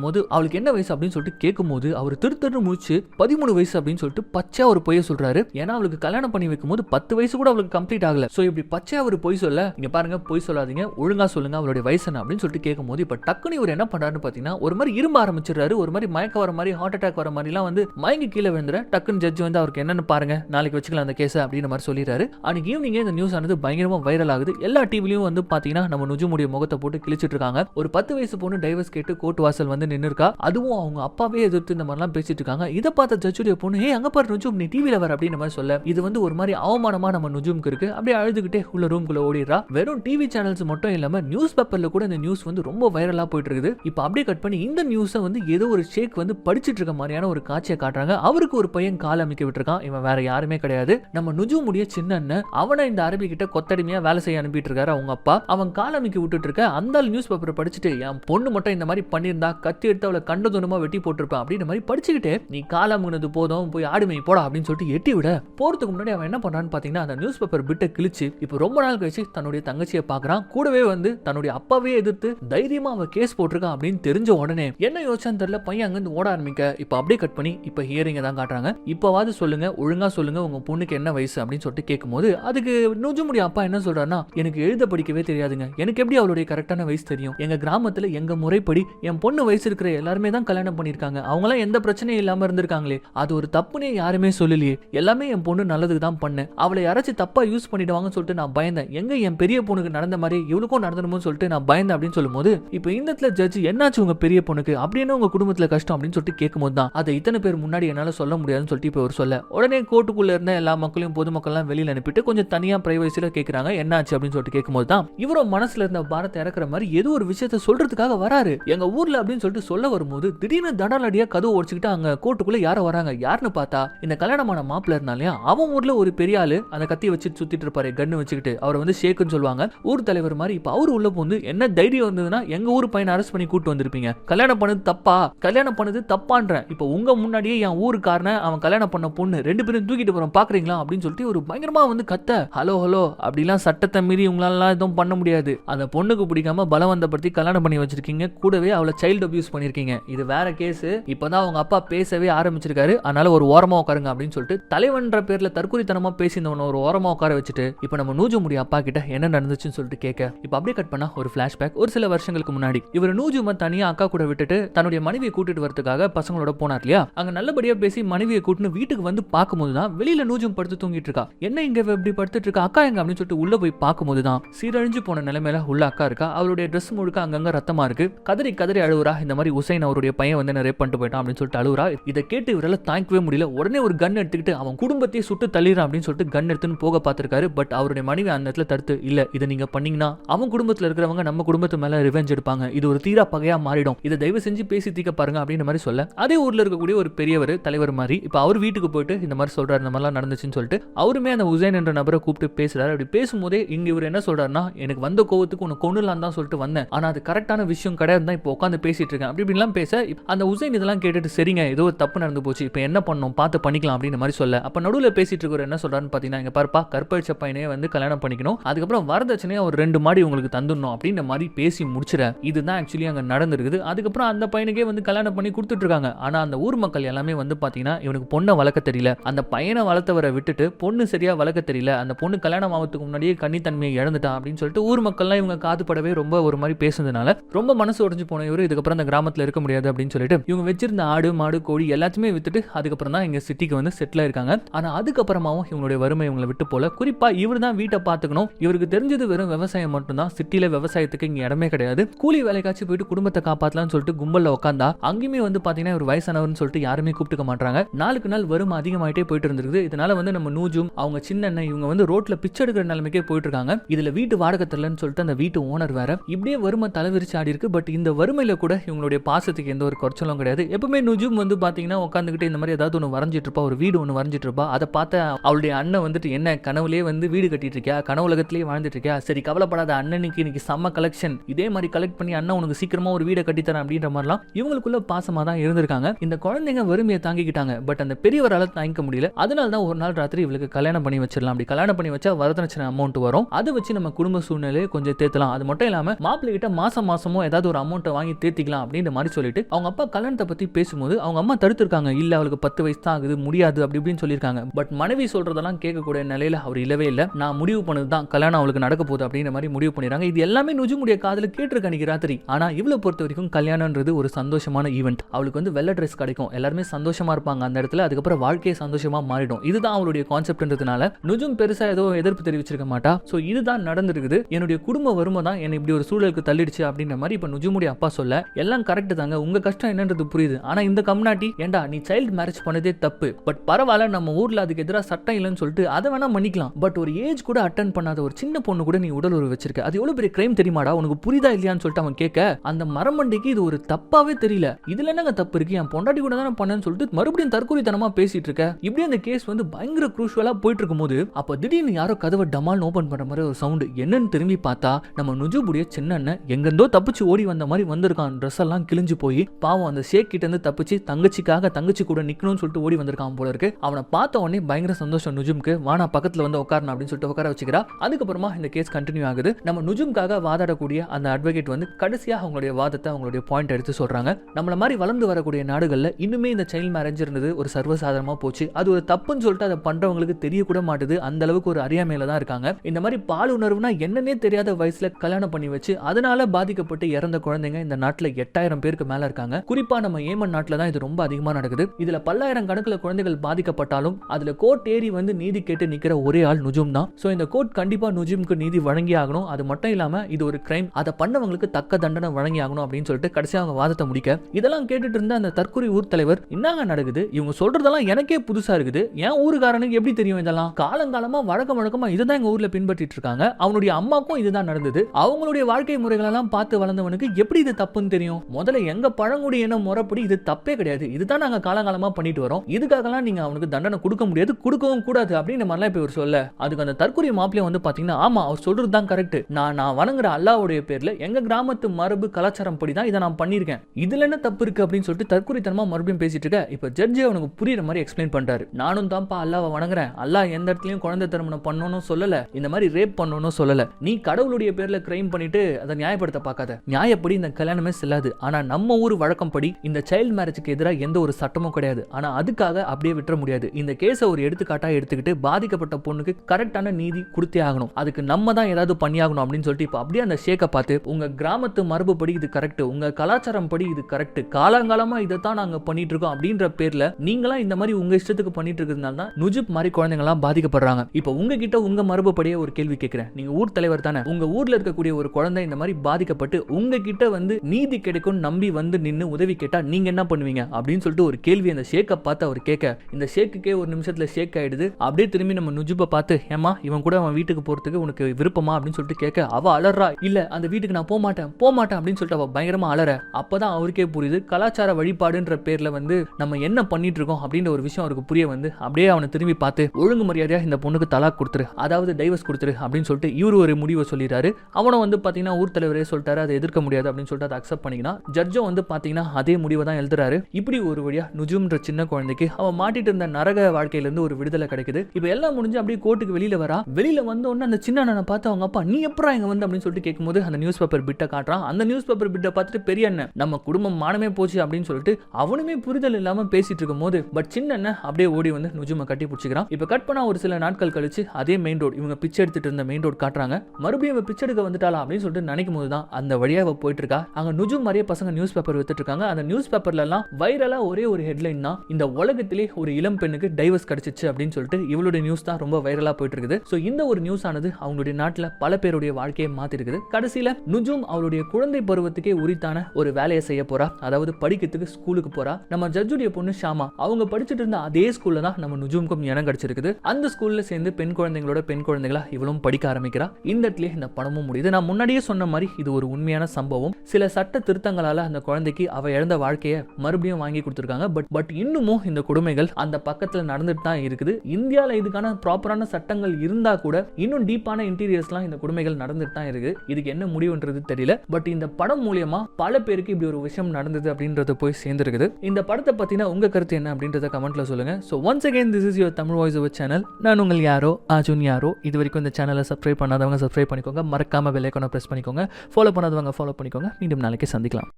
போது அவளுக்கு என்ன வயசு அப்படின்னு சொல்லிட்டு கேட்கும்போது அவர் திரு திரு முடிச்சு பதிமூணு வயசு அப்படின்னு சொல்லிட்டு பச்சை ஒரு பொய்ய சொல்றாரு. ஏன்னா அவளுக்கு கல்யாணம் பண்ணி வைக்கும் போது பத்து வயசு கூட அவளுக்கு கம்ப்ளீட் ஆகல. சோ இப்படி பச்சை அவர் பொய் சொல்ல நீங்க பாருங்க பொய் சொல்லாதீங்க ஒழுங்கா சொல்லுங்க அவளுடைய வயசு என்ன? அப்படின்னு சொல்லிட்டு கேட்கும்போது இப்ப டக்குனு இவர் என்ன பண்றாருன்னு பாத்தீங்கன்னா ஒரு மாதிரி இரும்ப ஆரம்பிச்சிடுறாரு. ஒரு மாதிரி மயக்க வர மாதிரி ஹார்ட் அட்டாக் வர மாதிரிலாம் வந்து மயங்கி கீழே விழுந்துற டக்குன்னு ஜட்ஜ் வந்து அவருக்கு என்னன்னு பாருங்க நாளைக்கு வச்சுக்கலாம் அந்த கேஸ் அப்படின்ற மாதிரி சொல்லிடுறாரு. அன்னைக்கு ஈவினிங்கே இந்த நியூஸ் ஆனது பயங்கரமா வைரல் ஆகுது. எல்லா டிவிலையும் வந்து பாத்தீங்கன்னா நம்ம நுஜுமுடைய முகத்தை போட்டு கிழிச்சிட்டு இருக்காங்க. ஒரு பத்து வயசு பொண்ணு டைவர்ஸ் கேட்டு கோர்ட் வாசல் வந்து நின்று இருக்கா அதுவும் அவங்க அப்பாவே எதிர்த்து இந்த மாதிரிலாம் பேசிட்டு இருக்காங்க. இதை பார்த்த ஜட்ஜுடைய பொண்ணு ஏ அங்க பாரு நுஜும் நீ டிவியில வர அப்படின்னு மாதிரி சொல்ல. இது வந்து ஒரு மாதிரி அவமானமா நம்ம நுஜுமுக்கு இருக்கு. அப்படியே அழுதுகிட்டே உள்ள ரூம்குள்ள ஓடிடுறா. வெறும் டிவி சேனல்ஸ் மட்டும் இல்லாம நியூஸ் பேப்பர்ல கூட இந்த நியூஸ் வந்து ரொம்ப வைரலா போயிட்டு இருக்குது இப்போ அப்படியே கட் பண்ணி இந்த நியூஸை வந்து ஏதோ ஒரு ஷேக் வந்து படிச்சிட்டு இருக்க மாதிரியான ஒரு காட்சியை காட்டுறாங்க. அவருக்கு ஒரு பையன் கால் அமைக்க விட்டுருக்கான். இவன் வேற யாருமே கிடையாது. நம்ம நுஜுமுடைய சின்ன அண்ணன் அவனை இந்த அரபி கிட்ட கொத்தடிமையா வேலை செய்ய அனுப்பிட்டு இருக்காரு அவங்க அப்பா. அவன் காலனுக்கு விட்டுட்டு இருக்க அந்த நியூஸ் பேப்பரை படிச்சுட்டு என் பொண்ணு மட்டும் இந்த மாதிரி பண்ணியிருந்தா கத்தி எடுத்து அவளை கண்ட துணமா வெட்டி போட்டிருப்பேன் அப்படின்ற மாதிரி படிச்சுக்கிட்டே நீ காலமுனது போதும் போய் ஆடுமை போடா அப்படின்னு சொல்லிட்டு எட்டி விட. போறதுக்கு முன்னாடி அவன் என்ன பண்றான்னு பாத்தீங்கன்னா அந்த நியூஸ் பேப்பர் பிட்டை கிழிச்சு இப்போ ரொம்ப நாள் கழிச்சு தன்னுடைய தங்கச்சியை பார்க்கறான் கூடவே வந்து தன்னுடைய அப்பாவே எதிர்த்து தைரியமா அவன் கேஸ் போட்டிருக்கான் அப்படின்னு தெரிஞ்ச உடனே என்ன யோசிச்சான்னு தெரியல பையன் அங்கிருந்து ஓட ஆரம்பிக்க இப்போ அப்படியே கட் பண்ணி இப்போ ஹியரிங்க தான் காட்டுறாங்க. இப்போவாது சொல்லுங்க ஒழுங்கா சொல்லுங்க உங்க பொண்ணுக்கு என்ன வயசு? அப்படின்னு சொல்லிட்டு கேட்கும்போது அதுக்கு நுஜுமுடி அப்பா என்ன சொல்றாருன்னா எனக்கு எழுத படிக்கவே தெரியாது தெரியாதுங்க. எனக்கு எப்படி அவளுடைய கரெக்டான வயசு தெரியும்? எங்க கிராமத்துல எங்க முறைப்படி என் பொண்ணு வயசு இருக்கிற எல்லாருமே தான் கல்யாணம் பண்ணிருக்காங்க அவங்களாம் எந்த பிரச்சனையும் இல்லாம இருந்திருக்காங்களே. அது ஒரு தப்புனே யாருமே சொல்லலையே. எல்லாமே என் பொண்ணு நல்லதுக்கு தான் பண்ணேன் அவளை யாராச்சும் தப்பா யூஸ் பண்ணிடுவாங்கன்னு சொல்லிட்டு நான் பயந்தேன். எங்க என் பெரிய பொண்ணுக்கு நடந்த மாதிரி இவளுக்கும் நடந்தணும்னு சொல்லிட்டு நான் பயந்தேன் அப்படின்னு சொல்லும்போது இப்போ இந்த இடத்துல ஜட்ஜ் என்னாச்சு உங்க பெரிய பொண்ணுக்கு? அப்படின்னு உங்க குடும்பத்துல கஷ்டம் அப்படின்னு சொல்லிட்டு கேட்கும்போது தான் அதை இத்தனை பேர் முன்னாடி என்னால சொல்ல முடியாதுன்னு சொல்லிட்டு இப்போ ஒரு சொல்ல உடனே கோர்ட்டுக்குள்ள இருந்த எல்லா மக்களையும் பொதுமக்கள்லாம் வெளியில அனுப்பிட்டு கொஞ்சம் தனியா பிரைவசியில கேக்குறாங்க. என்னாச்சு அப்படின்னு சொல்லிட்டு கேட்கும்போது தான் இவர் இவரும் மனசுல இருந்த பாரத்தை இறக்குற மாதிரி ஏதோ ஒரு விஷயத்த சொல்றதுக்காக வராரு. எங்க ஊர்ல அப்படின்னு சொல்லிட்டு சொல்ல வரும்போது திடீர்னு தடாலடியா கதவு உடச்சுக்கிட்டு அங்க கோட்டுக்குள்ள யாரோ வராங்க. யாருன்னு பார்த்தா இந்த கல்யாணமான மாப்பிள்ள இருந்தாலே அவன் ஊர்ல ஒரு பெரிய ஆளு அந்த கத்தி வச்சு சுத்திட்டு இருப்பாரு கன்னு வச்சுக்கிட்டு. அவரை வந்து ஷேக்குன்னு சொல்லுவாங்க. ஊர் தலைவர் மாதிரி இப்ப அவர் உள்ள போந்து என்ன தைரியம் வந்ததுன்னா எங்க ஊர் பையனை அரெஸ்ட் பண்ணி கூட்டு வந்திருப்பீங்க. கல்யாணம் பண்ணது தப்பா? கல்யாணம் பண்ணது தப்பான்றேன். இப்போ உங்க முன்னாடியே என் ஊருக்காரன அவன் கல்யாணம் பண்ண பொண்ணு ரெண்டு பேரும் தூக்கிட்டு போறோம் பாக்குறீங்களா? அப்படின்னு சொல்லிட்டு ஒரு பயங்கரமா வந்து கத்த ஹலோ ஹலோ அப்படிலாம் சட்டத்தை மீறி உங்களால எதுவும் பண்ண முடியாது. அந்த பொண்ணுக்கு பிடிக்காம பலவந்தப்படுத்தி கல்யாணம் பண்ணி வச்சிருக்கீங்க. கூடவே அவளை சைல்டு அபியூஸ் பண்ணிருக்கீங்க. இது வேற கேஸ் இப்பதான் அவங்க அப்பா பேசவே ஆரம்பிச்சிருக்காரு. அதனால ஒரு ஓரமா உட்காருங்க அப்படின்னு சொல்லிட்டு தலைவன்ற பேர்ல தற்கொலைத்தனமா பேசினவன ஒரு ஓரமா உட்கார வச்சுட்டு இப்போ நம்ம நூஜு முடி அப்பா கிட்ட என்ன நடந்துச்சுன்னு சொல்லிட்டு கேட்க இப்போ அப்படியே கட் பண்ணா ஒரு ஃபிளாஷ்பேக் ஒரு சில வருஷங்களுக்கு முன்னாடி. இவர் நூஜும தனியா அக்கா கூட விட்டுட்டு தன்னுடைய மனைவியை கூட்டிட்டு வரதுக்காக பசங்களோட போனார் இல்லையா? அங்க நல்லபடியா பேசி மனைவியை கூட்டினு வீட்டுக்கு வந்து பார்க்கும்போது தான் வெளியில நூஜும் படுத்து தூங்கிட்டு இருக்கா. என்ன இங்க இப்படி படுத்துட்டு இருக்கா? அக்கா எங்க அப்படின்னு சொல்லிட்டு உள்ள போய் பார்க்கும்போது தான் சீரழிஞ்சு போன நிலைமையில உள்ள அக்கா இருக்கா? அவளுடைய ட்ரெஸ் முழுக்க அங்கங்க ரத்தமா இருக்கு. கதறி கதறி அழுவுறா. இந்த மாதிரி உசைன் அவருடைய பையன் வந்து என்ன ரேப் பண்ணிட்டு போயிட்டான் அப்படின்னு சொல்லிட்டு அழுவுறா. இதை கேட்டு இவரால் தாங்கிக்கவே முடியல. உடனே ஒரு கன் எடுத்துக்கிட்டு அவன் குடும்பத்தையே சுட்டு தள்ளிடுறான் அப்படின்னு சொல்லிட்டு கன் எடுத்துன்னு போக பார்த்திருக்காரு. பட் அவருடைய மனைவி அந்த இடத்துல தடுத்து இல்ல இதை நீங்க பண்ணீங்கன்னா அவன் குடும்பத்துல இருக்கிறவங்க நம்ம குடும்பத்து மேல ரிவெஞ்ச் எடுப்பாங்க. இது ஒரு தீரா பகையா மாறிடும். இதை தயவு செஞ்சு பேசி தீக்க பாருங்க அப்படின்ற மாதிரி சொல்ல. அதே ஊர்ல இருக்கக்கூடிய ஒரு பெரியவர் தலைவர் மாதிரி இப்போ அவர் வீட்டுக்கு போயிட்டு இந்த மாதிரி சொல்றாரு. இந்த மாதிரிலாம் நடந்துச்சுன்னு சொல்லிட்டு அவருமே அந்த உசைன் என்ற நபரை கூப்பிட்டு பேசுறாரு. அப்படி பேசும்போதே இங்க இவர் என்ன சொல்றாருன்னா எனக்கு வந்த கோவத்துக்கு உனக்கு கொண்டுலாம் தான் சொல்லிட்டு வந்தேன். ஆனா அது கரெக்டான விஷயம் கிடையாது. தான் இப்போ உட்காந்து பேசிட்டு இருக்கேன். அப்படி இப்படிலாம் பேச அந்த உசைன் இதெல்லாம் கேட்டுட்டு சரிங்க ஏதோ ஒரு தப்பு நடந்து போச்சு. இப்போ என்ன பண்ணணும்? பார்த்து பண்ணிக்கலாம் அப்படின்னு மாதிரி சொல்ல. அப்ப நடுவில் பேசிட்டு இருக்கிற என்ன சொல்றான்னு பாத்தீங்கன்னா இங்க பாருப்பா கற்பழிச்ச பையனே வந்து கல்யாணம் பண்ணிக்கணும். அதுக்கப்புறம் வரதட்சணையை ஒரு ரெண்டு மாடி உங்களுக்கு தந்துடணும் அப்படின்ற மாதிரி பேசி முடிச்சிட இதுதான் ஆக்சுவலி அங்க நடந்திருக்குது. அதுக்கப்புறம் அந்த பையனுக்கே வந்து கல்யாணம் பண்ணி கொடுத்துட்டு இருக்காங்க. ஆனா அந்த ஊர் மக்கள் எல்லாமே வந்து பாத்தீங்கன்னா இவனுக்கு பொண்ணை வளர்க்க தெரியல. அந்த பையனை வளர்த்தவரை விட்டுட்டு பொண்ணு சரியா வளர்க்க தெரியல. அந்த பொண்ணு கல்யாணம் ஆகிறதுக்கு முன்னாடியே கன்னித்தன்மையை இழந்துட்டான் அப்படின்னு சொல்லிட்டு ஊர் மக்கள்லாம் இவங்க காதுபடவே ரொம்ப ஒரு மாதிரி பேசுனதுனால ரொம்ப மனசு உடைஞ்சு போன இவர் இதுக்கப்புறம் அந்த கிராமத்தில் இருக்க முடியாது அப்படின்னு சொல்லிட்டு இவங்க வச்சிருந்த ஆடு மாடு கோழி எல்லாத்தையுமே வித்துட்டு அதுக்கப்புறம் தான் இங்க சிட்டிக்கு வந்து செட்டில் ஆயிருக்காங்க. ஆனா அதுக்கப்புறமாவும் இவங்களுடைய வறுமை இவங்களை விட்டு போல குறிப்பா இவர் தான் வீட்டை பார்த்துக்கணும். இவருக்கு தெரிஞ்சது வெறும் விவசாயம் மட்டும்தான். சிட்டியில் விவசாயத்துக்கு இங்க இடமே கிடையாது. கூலி வேலைக்காச்சும் போயிட்டு குடும்பத்தை காப்பாத்தலாம்னு சொல்லிட்டு கும்பல்ல உட்காந்தா அங்கேயுமே வந்து பாத்தீங்கன்னா இவர் வயசானவர்னு சொல்லிட்டு யாருமே கூப்பிட்டுக்க மாட்டாங்க நாளுக்கு நாள் வறுமை அதிகமாயிட்டே போயிட்டு இருந்திருக்கு இதனால வந்து நம்ம நூஜும் அவங்க சின்ன அண்ணன் இவங்க வந்து ரோட்ல பிச்சை எடுக்கிற நிலைமைக்கே போயிட்டு இருக்காங்க. இதுல வீட்டு வாடகை தரலன்னு சொல்லிட்டு அந்த வீட்டு ஓனர் வேற இப்படியே வறுமை தலைவிரிச்சு ஆடி இருக்கு. பட் இந்த வறுமையில கூட இவங்களுடைய பாசத்துக்கு எந்த ஒரு குறைச்சலும் கிடையாது. எப்பவுமே நுஜும் வந்து பாத்தீங்கன்னா உட்காந்துக்கிட்டு இந்த மாதிரி ஏதாவது ஒன்று வரைஞ்சிட்டு இருப்பா ஒரு வீடு ஒன்று வரைஞ்சிட்டு இருப்பா. அதை பார்த்த அவளுடைய அண்ணன் வந்துட்டு என்ன கனவுலயே வந்து வீடு கட்டிட்டு இருக்கியா? கனவுலகத்திலேயே வாழ்ந்துட்டு இருக்கியா? சரி கவலைப்படாத அண்ணனுக்கு இன்னைக்கு செம்ம கலெக்ஷன் இதே மாதிரி கலெக்ட் பண்ணி அண்ணன் உனக்கு சீக்கிரமா ஒரு வீடை கட்டித்தரேன் அப்படின்ற மாதிரிலாம் இவங்களுக்குள்ள பாசமா தான் இருந்திருக்காங்க. இந்த குழந்தைங்க வறுமையை தாங்கிக்கிட்டாங்க. பட் அந்த பெரியவரால தாங்கிக்க முடியல. அதனால தான் ஒரு நாள் ராத்திரி இவளுக்கு கல்யாணம் பண்ணி வச்சிடலாம். அப்படி கல்யாணம் பண்ணி வச்சா வரதட்சணை அமௌண்ட் வரும். அதை வச்சு நம்ம குடும்ப சூழ்நிலை சூழ்நிலையை கொஞ்சம் தேத்தலாம். அது மட்டும் இல்லாம மாப்பிள்ளை கிட்ட மாசம் மாசமும் ஏதாவது ஒரு அமௌண்ட்டை வாங்கி தேத்திக்கலாம் அப்படின்ற மாதிரி சொல்லிட்டு அவங்க அப்பா கல்யாணத்தை பத்தி பேசும்போது அவங்க அம்மா தடுத்திருக்காங்க. இல்ல அவளுக்கு பத்து வயசு தான் ஆகுது முடியாது அப்படி இப்படின்னு சொல்லியிருக்காங்க. பட் மனைவி சொல்றதெல்லாம் கேட்கக்கூடிய நிலையில அவர் இல்லவே இல்லை. நான் முடிவு பண்ணது தான் கல்யாணம் அவளுக்கு நடக்க போகுது அப்படின்ற மாதிரி முடிவு பண்ணிடுறாங்க. இது எல்லாமே நுஜுமுடைய காதுல கேட்டிருக்க அன்னைக்கு ராத்திரி. ஆனா இவ்வளவு பொறுத்த வரைக்கும் கல்யாணம்ன்றது ஒரு சந்தோஷமான ஈவெண்ட் அவளுக்கு வந்து வெள்ளை ட்ரெஸ் கிடைக்கும். எல்லாருமே சந்தோஷமா இருப்பாங்க அந்த இடத்துல. அதுக்கப்புறம் வாழ்க்கையை சந்தோஷமா மாறிடும். இதுதான் அவளுடைய கான்செப்ட்ன்றதுனால நுஜும் பெருசா ஏதோ எதிர்ப்பு தெரிவிச்சிருக்க மாட்டா. ஸோ இதுதான் நடந்திருக்குது. என்னுடைய குடும்ப வறுமை தான் என்னை இப்படி ஒரு சூழலுக்கு தள்ளிடுச்சு அப்படின்ற மாதிரி இப்போ நுஜுமுடைய அப்பா சொல்ல எல்லாம் கரெக்ட் தாங்க. உங்க கஷ்டம் என்னன்றது புரியுது. ஆனா இந்த கம்னாட்டி ஏண்டா நீ சைல்டு மேரேஜ் பண்ணதே தப்பு. பட் பரவாயில்ல நம்ம ஊர்ல அதுக்கு எதிராக சட்டம் இல்லைன்னு சொல்லிட்டு அதை வேணா மன்னிக்கலாம். பட் ஒரு ஏஜ் கூட அட்டன் பண்ணாத ஒரு சின்ன பொண்ணு கூட நீ உடல் உறவு வச்சிருக்க. அது எவ்வளவு பெரிய கிரைம் தெரியுமாடா? உனக்கு புரியுதா இல்லையான்னு சொல்லிட்டு அவன் கேட்க அந்த மரமண்டைக்கு இது ஒரு தப்பாவே தெரியல. இதுல என்னங்க தப்பு இருக்கு? என் பொண்டாட்டி கூட தானே பண்ணேன்னு சொல்லிட்டு மறுபடியும் தற்கொலைத்தனமா பேசிட்டு இருக்க. இப்படி அந்த கேஸ் வந்து பயங்கர குரூஷுவலா போயிட்டு இருக்கும்போது அப்ப திடீர்னு யாரோ கதவை டமால் ஓபன் பண்ற மாதிரி ஒரு சவுண்ட் என்னன்னு திரும்பி பார்த்தா நம்ம நுஜுபுடைய சின்ன அண்ணன் எங்கிருந்தோ தப்பிச்சு ஓடி வந்த மாதிரி வந்திருக்கான். ட்ரெஸ் எல்லாம் கிழிஞ்சு போய் பாவம் அந்த ஷேக் கிட்ட இருந்து தப்பிச்சு தங்கச்சிக்காக தங்கச்சி கூட நிக்கணும்னு சொல்லிட்டு ஓடி வந்திருக்கான் போல இருக்கு. அவனை பார்த்த உடனே பயங்கர சந்தோஷம் நுஜும்க்கு வானா பக்கத்துல வந்து உட்காரணும் அப்படின்னு சொல்லிட்டு உட்கார வச்சுக்கிறா. அதுக்கப்புறமா இந்த கேஸ் கண்டினியூ ஆகுது. நம்ம நுஜும்காக வாதாடக்கூடிய அந்த அட்வொகேட் வந்து கடைசியாக அவங்களுடைய வாதத்தை அவங்களுடைய பாயிண்ட் எடுத்து சொல்றாங்க. நம்மள மாதிரி வளர்ந்து வரக்கூடிய நாடுகள்ல இன்னுமே இந்த சைல்ட் மேரேஜ் இருந்தது ஒரு சர்வசாதாரணமா போச்சு. அது ஒரு தப்புன்னு சொல்லிட்டு அதை பண்றவங்களுக்கு தெரியக்கூட மாட்டுது. அந்த அளவுக்கு ஒரு அறியாமையில தான் இருக்காங்க. இந்த மாதிரி பால் உணர்வுனா என்னன்னே தெரியாத வயசுல கல்யாணம் பண்ணி வச்சு அதனால பாதிக்கப்பட்டு இறந்த குழந்தைங்க இந்த நாட்டுல எட்டாயிரம் பேருக்கு மேல இருக்காங்க. குறிப்பா நம்ம ஏமன் நாட்டுல தான் இது ரொம்ப அதிகமா நடக்குது. இதுல பல்லாயிரம் கணக்குல குழந்தைகள் பாதிக்கப்பட்டாலும் அதுல கோர்ட் ஏறி வந்து நீதி கேட்டு நிக்கிற ஒரே ஆள் நுஜும் தான். சோ இந்த கோர்ட் கண்டிப்பா நுஜிம்க்கு நீதி வழங்கி ஆகணும். அது மட்டும் இல்லாம இது ஒரு கிரைம் அதை பண்ணவங்களுக்கு தக்க தண்டனை வழங்கி ஆகணும் அப்படின்னு சொல்லிட்டு கடைசியாக அவங்க வாதத்தை முடிக்க இதெல்லாம் கேட்டுட்டு இருந்த அந்த தற்கொலை ஊர் தலைவர் என்னங்க நடக்குது? இவங்க சொல்றதெல்லாம் எனக்கே புதுசா இருக்குது. என் ஊருக்காரனுக்கு எப்படி தெரியும் இதெல்லாம்? காலங்காலமா வழக்கம் வழக்கமா இதுதான் எங்க ஊர்ல பின்பற்றிட்டு இருக்காங்க. அவனுடைய அம்மாக்கும் இதுதான் நடந்தது. அவங்களுடைய வாழ்க்கை முறைகளெல்லாம் பார்த்து வளர்ந்தவனுக்கு எப்படி இது தப்புன்னு தெரியும்? முதல்ல எங்க பழங்குடி என்ன முறைப்படி இது தப்பே கிடையாது. இதுதான் நாங்க காலங்காலமா பண்ணிட்டு வரோம். இதுக்காகலாம் நீங்க அவனுக்கு தண்டனை கொடுக்க முடியாது கொடுக்கவும் கூடாது அப்படின்னு மாதிரிலாம் இப்ப இவர் சொல்ல. அதுக்கு அந்த தற்கொலை மாப்பிள்ளை வந்து பாத்தீங்கன்னா ஆமா அவர் சொல்றது தான் கரெக்ட் நான் நான் வணங்குற அல்லாவுடைய பேர்ல எங்க கிராமத்து மரபு கலாச்சாரம் படி தான் இதை நான் பண்ணியிருக்கேன். இதுல என்ன தப்பு இருக்கு அப்படின்னு சொல்லிட்டு தற்கொலைத்தனமா மறுபடியும் பேசிட்டு இருக்க. இப்ப ஜட்ஜி அவனுக்கு புரியுற மாதிரி எக்ஸ்பிளைன் பண்றாரு. நானும் தான்ப்பா அல்லாவை வணங்குறேன். அல்லா எந்த இடத்துலயும் குழந்தை திருமணம் பண்ணணும்னு சொல்லல. இந்த மாதிரி ரேப் பண்ணணும்னு சொல்லல. நீ கடவுளுடைய பேர்ல கிரைம் பண்ணிட்டு அதை நியாயப்படுத்த பார்க்காத. நியாயப்படி இந்த கல்யாணமே செல்லாது. ஆனா நம்ம ஊர் வழக்கம் படி இந்த சைல்டு மேரேஜுக்கு எதிராக எந்த ஒரு சட்டமும் கிடையாது. ஆனா அதுக்காக அப்படியே விட்டுற முடியாது. இந்த கேஸை ஒரு எடுத்துக்காட்டா எடுத்துக்கிட்டு பாதிக்கப்பட்ட பொண்ணுக்கு கரெக்டான நீதி கொடுத்தே ஆகணும். அதுக்கு நம்ம தான் ஏதாவது பண்ணியாகணும் அப்படின்னு சொல்லிட்டு இப்போ அப்படியே அந்த ஷேக்கை பார்த்து உங்க கிராமத்து மரபுப்படி இது கரெக்ட் உங்க கலாச்சாரம் படி இது கரெக்ட் காலங்காலமா இதை தான் நாங்க பண்ணிட்டு இருக்கோம் அப்படின்ற பேர்ல நீங்களா இந்த மாதிரி உங்க இஷ்டத்துக்கு பண்ணிட்டு இருக்கிறதுனால தான் நுஜிப் மாதிரி குழந்தைங்களாம் பாதிக்கப்படுறாங்க. இப்போ உங்ககிட்ட உங்க மரபுப்படியே ஒரு கேள்வி கேட்கிறேன். நீங்க ஊர் தலைவர் தானே? உங்க ஊர்ல இருக்கக்கூடிய ஒரு குழந்தை இந்த மாதிரி பாதிக்கப்பட்டு உங்ககிட்ட வந்து நீதி கிடைக்கும் நம்பி வந்து நின்னு உதவி கேட்டா நீங்க என்ன பண்ணுவீங்க? அப்படின்னு சொல்லிட்டு ஒரு கேள்வி அந்த ஷேக்கை பார்த்து அவர் கேட்க. இந்த ஷேக்குக்கே ஒரு நிமிஷத்துல ஷேக் ஆயிடுது. அப்படியே திரும்பி நம்ம நுஜுப்பை பார்த்து ஏமா இவன் கூட அவன் வீட்டுக்கு போறதுக்கு உனக்கு விருப்பமா? அப்படின்னு சொல்லிட்டு கேட்க அவ அலறா. இல்ல அந்த வீட்டுக்கு நான் போக மாட்டேன் போக மாட்டேன் அப்படின்னு சொல்லிட்டு அவ பயங்கரமா அலற. அப்பதான் அவருக்கே புரியுது கலாச்சார வழிபாடுன்ற பேர்ல வந்து நம்ம என்ன பண்ணிட்டு இருக்கோம் அப்படின்ற ஒரு விஷயம் அவருக்கு புரிய வந்து அப்படியே அவனை திரும்பி பார்த்து ஒழுங்கு மரியாதையா இந்த பொண்ணுக்கு தலாக் கொடுத்துரு அதாவது டைவர்ஸ் கொடுத்துரு அப்படின்னு சொல்லிட்டு இவரு ஒரு முடிவை சொல்லிடுறாரு. அவனும் வந்து பார்த்தீங்கன்னா ஊர் தலைவரே சொல்லிட்டாரு அதை எதிர்க்க முடியாது அப்படின்னு சொல்லிட்டு அதை அக்செப்ட் பண்ணிக்கினா ஜட்ஜும் வந்து பார்த்தீங்கன்னா அதே முடிவை தான் எழுதுறாரு. இப்படி ஒரு வழியாக நுஜும்ன்ற சின்ன குழந்தைக்கு அவன் மாட்டிட்டு இருந்த நரக வாழ்க்கையிலேருந்து ஒரு விடுதலை கிடைக்குது. இப்போ எல்லாம் முடிஞ்சு அப்படியே கோர்ட்டுக்கு வெளியில் வரா. வெளியில் வந்த உடனே அந்த சின்ன அண்ணனை பார்த்து அவங்க அப்பா நீ எப்பறம் இங்கே வந்து? அப்படின்னு சொல்லிட்டு கேட்கும்போது அந்த நியூஸ் பேப்பர் பிட்டை காட்டுறான். அந்த நியூஸ் பேப்பர் பிட்டை பார்த்துட்டு பெரிய அண்ணன் நம்ம குடும்பம் மானமே போச்சு அப்படின்னு சொல்லிட்டு அவனுமே புரிதல் இல்லாமல் பேசிட்டு இருக்கும் போது பட் சின்ன அண்ணன் அப்படியே ஓடி வந்து நுஜுமை கட்டி பிடிச்சிக்கிறான். இப்போ கட் பண்ணால் ஒரு சில நாட்கள் கழிச்சு அதே மெயின் ரோடு இவங்க பிச்சை எடுத்துட்டு இருந்த மெயின் ரோடு காட்டுறாங்க. மறுபடியும் இவன் பிச்சை எடுக்க வந்துட்டாலாம் அப்படின்னு சொல்லிட்டு நினைக்கும் போது தான் அந்த வழியாக அவ போயிட்டு இருக்கா அங்க நுஜும் நிறைய பசங்க நியூஸ் பேப்பர் வித்துட்டு இருக்காங்க அந்த நியூஸ் பேப்பர்ல எல்லாம் வைரலா ஒரே ஒரு ஹெட்லைன் தான் இந்த உலகத்திலே ஒரு இளம் பெண்ணுக்கு டைவர்ஸ் கிடைச்சிச்சு அப்படின்னு சொல்லிட்டு இவளுடைய நியூஸ் தான் ரொம்ப வைரலா போயிட்டு இருக்குது ஸோ இந்த ஒரு நியூஸ் ஆனது அவங்களுடைய நாட்டில் பல பேருடைய வாழ்க்கையை மாத்திருக்குது. கடைசியில நுஜும் அவருடைய குழந்தை பருவத்துக்கே உரித்தான ஒரு வேலையை செய்ய போறா. அதாவது படிக்கிறதுக்கு ஸ்கூலுக்கு போறா. நம்ம ஜட்ஜுடைய பொண்ணு ஷாமா அவங்க படிச்சுட்டு இருந்த அதே ஸ்கூல்ல தான் நம்ம நுஜும்க்கும் இடம் கிடைச்சிருக்குது. அந்த ஸ்கூல்ல சேர்ந்து பெண் குழந்தைங்களோட பெண் குழந்தைகளா இவளும் படிக்க ஆரம்பிக்கிறா. இந்த இடத்துல இந்த படமும் முடியுது. நான் முன்னாடியே சொன்ன மாதிரி இது ஒரு உண்மையான சம்பவம். சில சட்ட திருத்தங்களால அந்த குழந்தைக்கு அவ இழந்த வாழ்க்கையை மறுபடியும் வாங்கி கொடுத்துருக்காங்க. பட் பட் இன்னமும் இந்த கொடுமைகள் அந்த பக்கத்துல நடந்துட்டு தான் இருக்குது. இந்தியால இதுக்கான ப்ராப்பரான சட்டங்கள் இருந்தா கூட இன்னும் டீப்பான இன்டீரியர்ஸ்லாம் இந்த கொடுமைகள் நடந்துட்டு தான் இருக்கு. இதுக்கு என்ன முடிவுன்றது தெரியல. பட் இந்த படம் மூலியமா பல பேருக்கு இப்படி ஒரு விஷயம் நடந்தது அப்படின்றது போய் சேர்ந்துருக்குது. இந்த படத்தை பத்தின உங்க கருத்து என்ன அப்படின்றத கமெண்ட்ல சொல்லுங்க. So once again this is your Tamil voice over channel நான் உங்கள் யாரோ? அர்ஜுன் யாரோ? இது வரைக்கும் இந்த சேனலை சப்ஸ்கிரைப் பண்ணாதவங்க சப்ஸ்கிரைப் சப்ஸ்கிரைப் பண்ணிக்கோங்க. மறக்காமல் பெல்லைக்கான ப்ரெஸ் பண்ணிக்கோங்க. ஃபாலோ பண்ணாதவங்க ஃபாலோ பண்ணிக்கோங்க. மீண்டும் நாளைக்கு சந்திக்கலாம்.